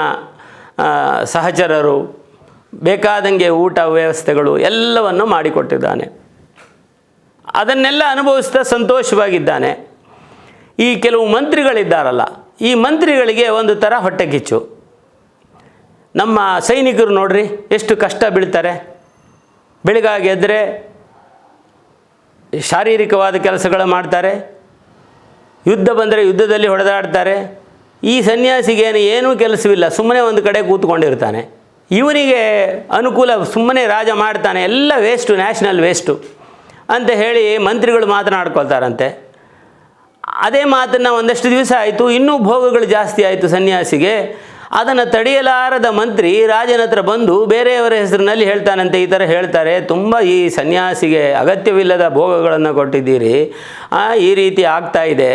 ಸಹಚರರು. ಬೇಕಾದಂಗೆ ಊಟ ವ್ಯವಸ್ಥೆಗಳು ಎಲ್ಲವನ್ನು ಮಾಡಿಕೊಟ್ಟಿದ್ದಾನೆ. ಅದನ್ನೆಲ್ಲ ಅನುಭವಿಸ್ತಾ ಸಂತೋಷವಾಗಿದ್ದಾನೆ. ಈ ಕೆಲವು ಮಂತ್ರಿಗಳಿದ್ದಾರಲ್ಲ, ಈ ಮಂತ್ರಿಗಳಿಗೆ ಒಂದು ಥರ ಹೊಟ್ಟೆ ಕಿಚ್ಚು ನಮ್ಮ ಸೈನಿಕರು ನೋಡ್ರಿ, ಎಷ್ಟು ಕಷ್ಟ ಬೀಳ್ತಾರೆ. ಬೆಳಗಾಗಿ ಎದ್ದರೆ ಶಾರೀರಿಕವಾದ ಕೆಲಸಗಳು ಮಾಡ್ತಾರೆ. ಯುದ್ಧ ಬಂದರೆ ಯುದ್ಧದಲ್ಲಿ ಹೊಡೆದಾಡ್ತಾರೆ. ಈ ಸನ್ಯಾಸಿಗೇನು ಏನೂ ಕೆಲಸವಿಲ್ಲ, ಸುಮ್ಮನೆ ಒಂದು ಕಡೆ ಕೂತ್ಕೊಂಡಿರ್ತಾನೆ. ಇವನಿಗೆ ಅನುಕೂಲ ಸುಮ್ಮನೆ ರಾಜ ಮಾಡ್ತಾನೆ, ಎಲ್ಲ ವೇಸ್ಟು ನ್ಯಾಷನಲ್ ವೇಸ್ಟು ಅಂತ ಹೇಳಿ ಮಂತ್ರಿಗಳು ಮಾತನಾಡ್ಕೊಳ್ತಾರಂತೆ. ಅದೇ ಮಾತನ್ನು ಒಂದಷ್ಟು ದಿವಸ ಆಯಿತು, ಇನ್ನೂ ಭೋಗಗಳು ಜಾಸ್ತಿ ಆಯಿತು ಸನ್ಯಾಸಿಗೆ. ಅದನ್ನು ತಡೆಯಲಾರದ ಮಂತ್ರಿ ರಾಜನ ಹತ್ರ ಬಂದು ಬೇರೆಯವರ ಹೆಸರಿನಲ್ಲಿ ಹೇಳ್ತಾನಂತೆ ಈ ಥರ ಹೇಳ್ತಾರೆ. ತುಂಬ ಈ ಸನ್ಯಾಸಿಗೆ ಅಗತ್ಯವಿಲ್ಲದ ಭೋಗಗಳನ್ನು ಕೊಟ್ಟಿದ್ದೀರಿ. ಈ ರೀತಿ ಆಗ್ತಾ ಇದೆ.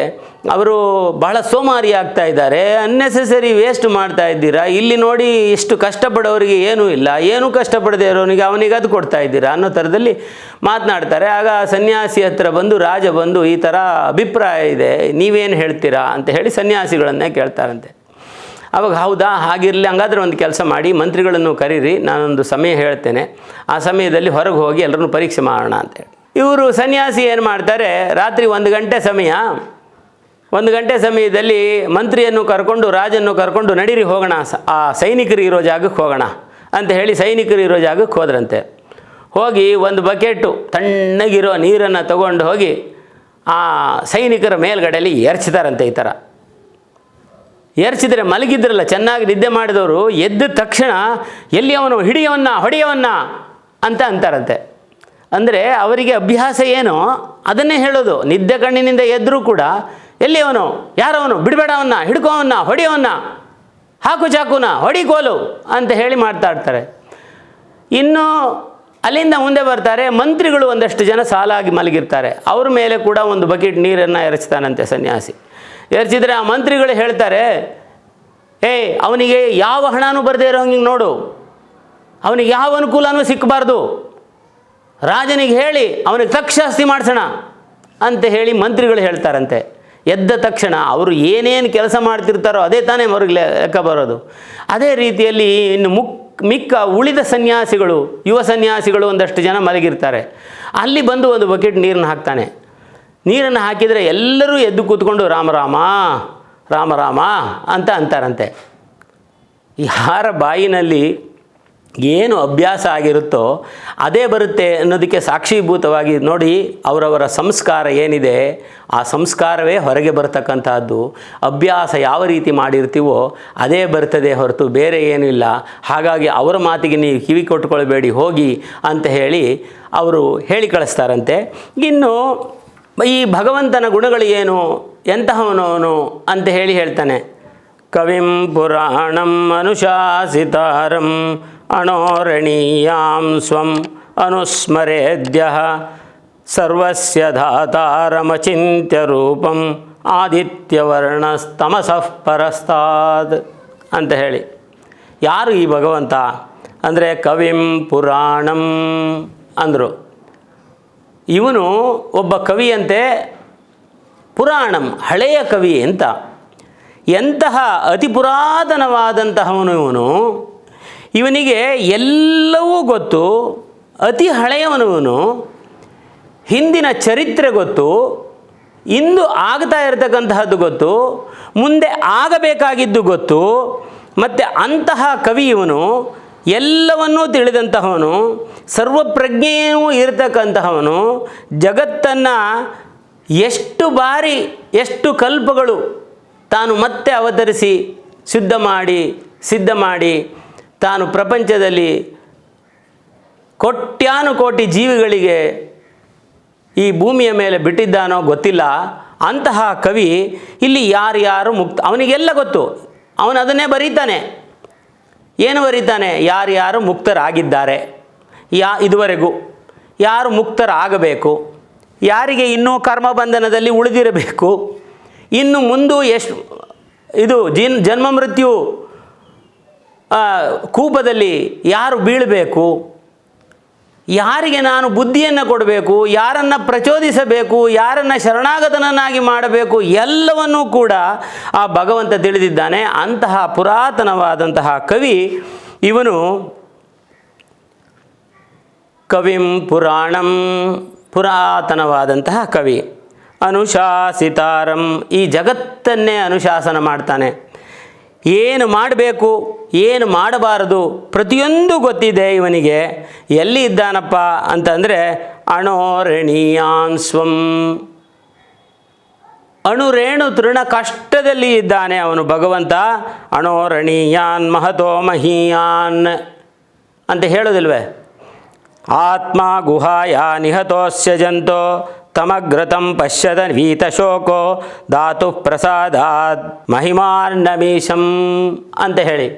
ಅವರು ಬಹಳ ಸೋಮಾರಿ ಆಗ್ತಾ ಇದ್ದಾರೆ. ಅನ್ನೆಸೆಸರಿ ವೇಸ್ಟ್ ಮಾಡ್ತಾ ಇದ್ದೀರಾ? ಇಲ್ಲಿ ನೋಡಿ ಇಷ್ಟು ಕಷ್ಟಪಡೋರಿಗೆ ಏನೂ ಇಲ್ಲ. ಏನೂ ಕಷ್ಟಪಡದೆ ಇರೋನಿಗೆ ಅವನಿಗೆ ಅದು ಕೊಡ್ತಾ ಇದ್ದೀರಾ ಅನ್ನೋ ಥರದಲ್ಲಿ ಮಾತನಾಡ್ತಾರೆ. ಆಗ ಸನ್ಯಾಸಿ ಹತ್ರ ಬಂದು, ರಾಜ ಬಂದು ಈ ಥರ ಅಭಿಪ್ರಾಯ ಇದೆ. ನೀವೇನು ಹೇಳ್ತೀರಾ ಅಂತ ಹೇಳಿ ಸನ್ಯಾಸಿಗಳನ್ನೇ ಕೇಳ್ತಾರಂತೆ. ಅವಾಗ ಹೌದಾ, ಹಾಗಿರಲಿ, ಹಂಗಾದ್ರೆ ಒಂದು ಕೆಲಸ ಮಾಡಿ, ಮಂತ್ರಿಗಳನ್ನು ಕರೀರಿ, ನಾನೊಂದು ಸಮಯ ಹೇಳ್ತೇನೆ. ಆ ಸಮಯದಲ್ಲಿ ಹೊರಗೆ ಹೋಗಿ ಎಲ್ಲರನ್ನು ಪರೀಕ್ಷೆ ಮಾಡೋಣ ಅಂತೇಳಿ ಇವರು ಸನ್ಯಾಸಿ ಏನು ಮಾಡ್ತಾರೆ, ರಾತ್ರಿ ಒಂದು ಗಂಟೆ ಸಮಯ, ಒಂದು ಗಂಟೆ ಸಮಯದಲ್ಲಿ ಮಂತ್ರಿಯನ್ನು ಕರ್ಕೊಂಡು, ರಾಜನ್ನು ಕರ್ಕೊಂಡು ನಡೀರಿ ಹೋಗೋಣ ಆ ಸೈನಿಕರು ಇರೋ ಜಾಗಕ್ಕೆ ಹೋಗೋಣ ಅಂತ ಹೇಳಿ ಸೈನಿಕರು ಇರೋ ಜಾಗಕ್ಕೆ ಹೋದ್ರಂತೆ. ಹೋಗಿ ಒಂದು ಬಕೆಟು, ತಣ್ಣಗಿರೋ ನೀರನ್ನು ತಗೊಂಡು ಹೋಗಿ ಆ ಸೈನಿಕರ ಮೇಲ್ಗಡೆಯಲ್ಲಿ ಎರಚ್ತಾರಂತೆ ಈ ಥರ. ಏರ್ಚಿದ್ರೆ ಮಲಗಿದ್ರಲ್ಲ, ಚೆನ್ನಾಗಿ ನಿದ್ದೆ ಮಾಡಿದವರು ಎದ್ದ ತಕ್ಷಣ ಎಲ್ಲಿ ಅವನು ಹಿಡಿಯವನ್ನ, ಹೊಡೆಯವನ್ನ ಅಂತ ಅಂತಾರಂತೆ. ಅಂದರೆ ಅವರಿಗೆ ಅಭ್ಯಾಸ ಏನು? ಅದನ್ನೇ ಹೇಳೋದು. ನಿದ್ದೆ ಕಣ್ಣಿನಿಂದ ಎದ್ದರೂ ಕೂಡ ಎಲ್ಲಿ ಅವನು ಯಾರವನು ಬಿಡಬೇಡ ಅವನ್ನ ಹಿಡ್ಕೋವನ್ನ, ಹೊಡೆಯವನ್ನ, ಹಾಕು ಚಾಕುನ, ಹೊಡಿ ಕೋಲು ಅಂತ ಹೇಳಿ ಮಾತಾಡ್ತಾರೆ ಇನ್ನು ಅಲ್ಲಿಂದ ಮುಂದೆ ಬರ್ತಾರೆ, ಮಂತ್ರಿಗಳು ಒಂದಷ್ಟು ಜನ ಸಾಲಾಗಿ ಮಲಗಿರ್ತಾರೆ. ಅವ್ರ ಮೇಲೆ ಕೂಡ ಒಂದು ಬಕೆಟ್ ನೀರನ್ನು ಎರಚ್ತಾನಂತೆ ಸನ್ಯಾಸಿ. ಎರಚಿದ್ರೆ ಆ ಮಂತ್ರಿಗಳು ಹೇಳ್ತಾರೆ, ಏ, ಅವನಿಗೆ ಯಾವ ಹಣನೂ ಬರದೇ ಇರೋ ಹಂಗೆ ನೋಡು. ಅವನಿಗೆ ಯಾವ ಅನುಕೂಲನೂ ಸಿಕ್ಕಬಾರ್ದು ರಾಜನಿಗೆ ಹೇಳಿ, ಅವನಿಗೆ ತಕ್ಷಾಸ್ತಿ ಮಾಡಿಸೋಣ. ಅಂತ ಹೇಳಿ ಮಂತ್ರಿಗಳು ಹೇಳ್ತಾರಂತೆ. ಎದ್ದ ತಕ್ಷಣ ಅವರು ಏನೇನು ಕೆಲಸ ಮಾಡ್ತಿರ್ತಾರೋ ಅದೇ ತಾನೇ ಅವ್ರಿಗೆ ಲೆಕ್ಕ ಬರೋದು. ಅದೇ ರೀತಿಯಲ್ಲಿ ಇನ್ನು ಮುಕ್, ಮಿಕ್ಕ ಉಳಿದ ಸನ್ಯಾಸಿಗಳು, ಯುವ ಸನ್ಯಾಸಿಗಳು ಒಂದಷ್ಟು ಜನ ಮಲಗಿರ್ತಾರೆ. ಅಲ್ಲಿ ಬಂದು ಒಂದು ಬಕೆಟ್ ನೀರನ್ನು ಹಾಕ್ತಾನೆ. ನೀರನ್ನು ಹಾಕಿದರೆ ಎಲ್ಲರೂ ಎದ್ದು ಕೂತ್ಕೊಂಡು ರಾಮರಾಮ ರಾಮರಾಮ ಅಂತ ಅಂತಾರಂತೆ. ಯಾರ ಬಾಯಿನಲ್ಲಿ ಏನು ಅಭ್ಯಾಸ ಆಗಿರುತ್ತೋ ಅದೇ ಬರುತ್ತೆ ಅನ್ನೋದಕ್ಕೆ ಸಾಕ್ಷೀಭೂತವಾಗಿ ನೋಡಿ ಅವರವರ ಸಂಸ್ಕಾರ ಏನಿದೆ, ಆ ಸಂಸ್ಕಾರವೇ ಹೊರಗೆ ಬರ್ತಕ್ಕಂತಹದ್ದು. ಅಭ್ಯಾಸ ಯಾವ ರೀತಿ ಮಾಡಿರ್ತೀವೋ ಅದೇ ಬರ್ತದೆ ಹೊರತು ಬೇರೆ ಏನೂ ಇಲ್ಲ. ಹಾಗಾಗಿ ಅವರ ಮಾತಿಗೆ ನೀವು ಕಿವಿ ಕೊಟ್ಕೊಳ್ಬೇಡಿ, ಹೋಗಿ ಅಂತ ಹೇಳಿ ಅವರು ಹೇಳಿ ಕಳಿಸ್ತಾರಂತೆ. ಇನ್ನು ಈ ಭಗವಂತನ ಗುಣಗಳು ಏನು? ಎಂತಹವನವನು? ಅಂತ ಹೇಳಿ ಹೇಳ್ತಾನೆ. ಕವಿಂ ಪುರಾಣಂ ಅನುಶಾಸಿತಾರಂ ಅಣೋರಣೀಯಾಂ ಸ್ವಂ ಅನುಸ್ಮರೇದ್ಯ ಸರ್ವಸ್ಯ ಧಾತಾರಮಚಿಂತ್ಯ ರೂಪಂ ಆದಿತ್ಯವರ್ಣಸ್ತಮಸಃ ಪರಸ್ತಾದ್ ಅಂತ ಹೇಳಿ. ಯಾರು ಈ ಭಗವಂತ? ಅಂದರೆ ಕವಿಂ ಪುರಾಣಂ ಅಂದರು. ಇವನು ಒಬ್ಬ ಕವಿಯಂತೆ ಪುರಾಣಂ, ಹಳೆಯ ಕವಿ ಅಂತ. ಎಂತಹ ಅತಿ ಪುರಾತನವಾದಂತಹವನು ಇವನು. ಇವನಿಗೆ ಎಲ್ಲವೂ ಗೊತ್ತು, ಅತಿ ಹಳೆಯವನವನು ಹಿಂದಿನ ಚರಿತ್ರೆ ಗೊತ್ತು, ಇಂದು ಆಗ್ತಾ ಇರತಕ್ಕಂತಹದ್ದು ಗೊತ್ತು, ಮುಂದೆ ಆಗಬೇಕಾಗಿದ್ದು ಗೊತ್ತು, ಮತ್ತು ಅಂತಹ ಕವಿ ಇವನು. ಎಲ್ಲವನ್ನೂ ತಿಳಿದಂತಹವನು, ಸರ್ವಪ್ರಜ್ಞೆಯೂ ಇರತಕ್ಕಂತಹವನು, ಜಗತ್ತನ್ನು ಎಷ್ಟು ಬಾರಿ, ಎಷ್ಟು ಕಲ್ಪಗಳು ತಾನು ಮತ್ತೆ ಅವತರಿಸಿ ಶುದ್ಧ ಮಾಡಿ, ಸಿದ್ಧ ಮಾಡಿ ತಾನು ಪ್ರಪಂಚದಲ್ಲಿ ಕೋಟ್ಯಾನು ಕೋಟಿ ಜೀವಿಗಳಿಗೆ ಈ ಭೂಮಿಯ ಮೇಲೆ ಬಿಟ್ಟಿದ್ದಾನೋ ಗೊತ್ತಿಲ್ಲ. ಅಂತಹ ಕವಿ ಇಲ್ಲಿ ಯಾರ್ಯಾರು ಮುಕ್ತ, ಅವನಿಗೆಲ್ಲ ಗೊತ್ತು. ಅವನು ಅದನ್ನೇ ಬರೀತಾನೆ. ಏನು ಬರೀತಾನೆ ಯಾರ್ಯಾರು ಮುಕ್ತರಾಗಿದ್ದಾರೆ? ಯಾ ಇದುವರೆಗೂ ಯಾರು ಮುಕ್ತರಾಗಬೇಕು? ಯಾರಿಗೆ ಇನ್ನೂ ಕರ್ಮಬಂಧನದಲ್ಲಿ ಉಳಿದಿರಬೇಕು? ಇನ್ನು ಮುಂದೆ ಎಷ್ಟು ಇದು ಜಿನ್ ಜನ್ಮ ಮೃತ್ಯು ಕೂಪದಲ್ಲಿ ಯಾರು ಬೀಳಬೇಕು? ಯಾರಿಗೆ ನಾನು ಬುದ್ಧಿಯನ್ನು ಕೊಡಬೇಕು, ಯಾರನ್ನು ಪ್ರಚೋದಿಸಬೇಕು, ಯಾರನ್ನು ಶರಣಾಗತನನ್ನಾಗಿ ಮಾಡಬೇಕು, ಎಲ್ಲವನ್ನೂ ಕೂಡ ಆ ಭಗವಂತ ತಿಳಿದಿದ್ದಾನೆ. ಅಂತಹ ಪುರಾತನವಾದಂತಹ ಕವಿ ಇವನು. ಕವಿಂ ಪುರಾಣಂ, ಪುರಾತನವಾದಂತಹ ಕವಿ. ಅನುಶಾಸಿತಾರಂ, ಈ ಜಗತ್ತನ್ನೇ ಅನುಶಾಸನ ಮಾಡ್ತಾನೆ. ಏನು ಮಾಡಬೇಕು, ಏನು ಮಾಡಬಾರದು ಪ್ರತಿಯೊಂದು ಗೊತ್ತಿದೆ ಇವನಿಗೆ. ಎಲ್ಲಿ ಇದ್ದಾನಪ್ಪ ಅಂತಂದರೆ, ಅಣೋರಣೀಯಾನ್ ಸ್ವಂ. ಅಣುರೇಣು ತೃಣ ಕಷ್ಟದಲ್ಲಿ ಇದ್ದಾನೆ ಅವನು ಭಗವಂತ. ಅಣೋರಣೀಯಾನ್ ಮಹತೋ ಮಹೀಯಾನ್ ಅಂತ ಹೇಳೋದಿಲ್ವೇ? ಆತ್ಮ ಗುಹಾಯ ನಿಹತೋಸ್ಯ ಜಂತೋ. ತಮಗ್ರತಂ ಪಶ್ಯದ ವೀತಶೋಕೋ ಧಾತು ಪ್ರಸಾದಾತ್ ಮಹಿಮಾನ್ನಮೀಶಂ ಅಂತ ಹೇಳಿ.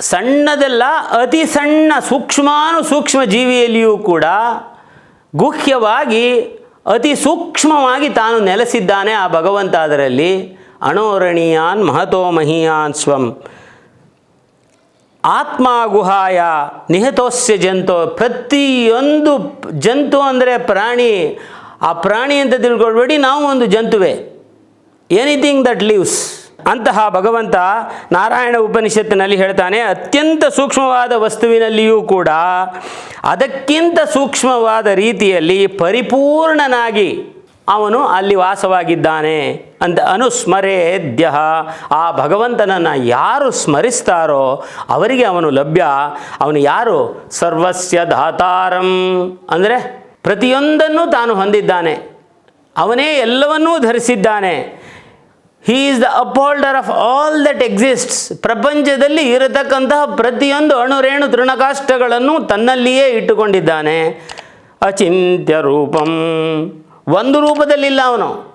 ಸಣ್ಣದೆಲ್ಲ, ಅತಿ ಸಣ್ಣ ಸೂಕ್ಷ್ಮಾನು ಸೂಕ್ಷ್ಮ ಜೀವಿಯಲ್ಲಿಯೂ ಕೂಡ ಗುಹ್ಯವಾಗಿ, ಅತಿ ಸೂಕ್ಷ್ಮವಾಗಿ ತಾನು ನೆಲೆಸಿದ್ದಾನೆ ಆ ಭಗವಂತ ಅದರಲ್ಲಿ. ಅಣೋರಣೀಯಾನ್ ಮಹತೋ ಮಹೀಯಾನ್ ಸ್ವಂ. ಆತ್ಮ ಗುಹಾಯ ನಿಹತೋಸ್ಯ ಜಂತು. ಪ್ರತಿಯೊಂದು ಜಂತು ಅಂದರೆ ಪ್ರಾಣಿ ಆ ಪ್ರಾಣಿ ಅಂತ ತಿಳ್ಕೊಳ್ಬೇಡಿ, ನಾವು ಒಂದು ಜಂತುವೆ. ಎನಿಥಿಂಗ್ ದಟ್ ಲೀವ್ಸ್ ಅಂತಹ ಭಗವಂತ ನಾರಾಯಣ ಉಪನಿಷತ್ತಿನಲ್ಲಿ ಹೇಳ್ತಾನೆ, ಅತ್ಯಂತ ಸೂಕ್ಷ್ಮವಾದ ವಸ್ತುವಿನಲ್ಲಿಯೂ ಕೂಡ ಅದಕ್ಕಿಂತ ಸೂಕ್ಷ್ಮವಾದ ರೀತಿಯಲ್ಲಿ ಪರಿಪೂರ್ಣನಾಗಿ ಅವನು ಅಲ್ಲಿ ವಾಸವಾಗಿದ್ದಾನೆ ಅಂತ ಅನುಸ್ಮರೇದ್ಯ. ಆ ಭಗವಂತನನ್ನು ಯಾರು ಸ್ಮರಿಸ್ತಾರೋ ಅವರಿಗೆ ಅವನು ಲಭ್ಯ. ಅವನು ಯಾರು? ಸರ್ವಸ್ಯ ದಾತಾರಂ ಅಂದರೆ ಪ್ರತಿಯೊಂದನ್ನು ತಾನು ಹೊಂದಿದ್ದಾನೆ. ಅವನೇ ಎಲ್ಲವನ್ನೂ ಧರಿಸಿದ್ದಾನೆ. He is the upholder of all that exists ಪ್ರಪಂಚದಲ್ಲಿ ಇರತಕ್ಕಂತಹ ಪ್ರತಿಯೊಂದು ಅಣುರೇಣು ತೃಣಕಾಷ್ಟಗಳನ್ನು ತನ್ನಲ್ಲಿಯೇ ಇಟ್ಟುಕೊಂಡಿದ್ದಾನೆ. ಅಚಿಂತ್ಯ ರೂಪಂ. ಒಂದು ರೂಪದಲ್ಲಿಲ್ಲ ಅವನು.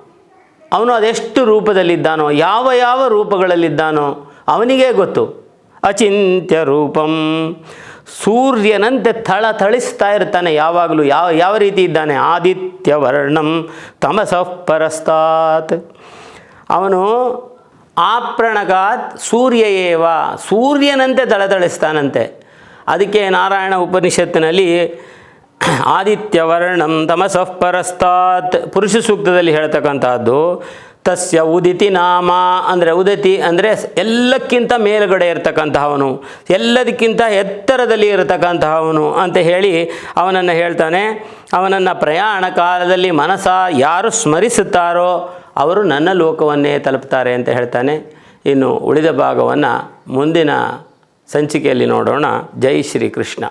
ಅವನು ಅದೆಷ್ಟು ರೂಪದಲ್ಲಿದ್ದಾನೋ, ಯಾವ ಯಾವ ರೂಪಗಳಲ್ಲಿದ್ದಾನೋ ಅವನಿಗೇ ಗೊತ್ತು. ಅಚಿಂತ್ಯ ರೂಪಂ. ಸೂರ್ಯನಂತೆ ಥಳ ಥಳಿಸ್ತಾ ಇರ್ತಾನೆ, ಯಾವಾಗಲೂ ಯಾವ ಯಾವ ರೀತಿ ಇದ್ದಾನೆ? ಆದಿತ್ಯ ವರ್ಣಂ ತಮಸಃ ಪರಸ್ತಾತ್. ಅವನು ಆಪ್ರಣಗಾತ್ ಸೂರ್ಯ ಏವ, ಸೂರ್ಯನಂತೆ ಥಳಥಳಿಸ್ತಾನಂತೆ ಅದಕ್ಕೆ ನಾರಾಯಣ ಉಪನಿಷತ್ತಿನಲ್ಲಿ ಆದಿತ್ಯ ವರ್ಣಂ ತಮಸಃ ಪರಸ್ತಾತ್. ಪುರುಷ ಸೂಕ್ತದಲ್ಲಿ ಹೇಳ್ತಕ್ಕಂಥದ್ದು ತಸ್ಯ ಉದಿತಿ ನಾಮ ಅಂದರೆ ಉದಿತಿ ಅಂದರೆ ಎಲ್ಲಕ್ಕಿಂತ ಮೇಲುಗಡೆ ಇರತಕ್ಕಂತಹವನು, ಎಲ್ಲದಕ್ಕಿಂತ ಎತ್ತರದಲ್ಲಿ ಇರತಕ್ಕಂತಹವನು ಅಂತ ಹೇಳಿ ಅವನನ್ನು ಹೇಳ್ತಾನೆ. ಅವನನ್ನು ಪ್ರಯಾಣ ಕಾಲದಲ್ಲಿ ಮನಸ ಯಾರು ಸ್ಮರಿಸುತ್ತಾರೋ ಅವರು ನನ್ನ ಲೋಕವನ್ನೇ ತಲುಪ್ತಾರೆ ಅಂತ ಹೇಳ್ತಾನೆ. ಇನ್ನು ಉಳಿದ ಭಾಗವನ್ನು ಮುಂದಿನ ಸಂಚಿಕೆಯಲ್ಲಿ ನೋಡೋಣ. ಜೈ ಶ್ರೀ ಕೃಷ್ಣ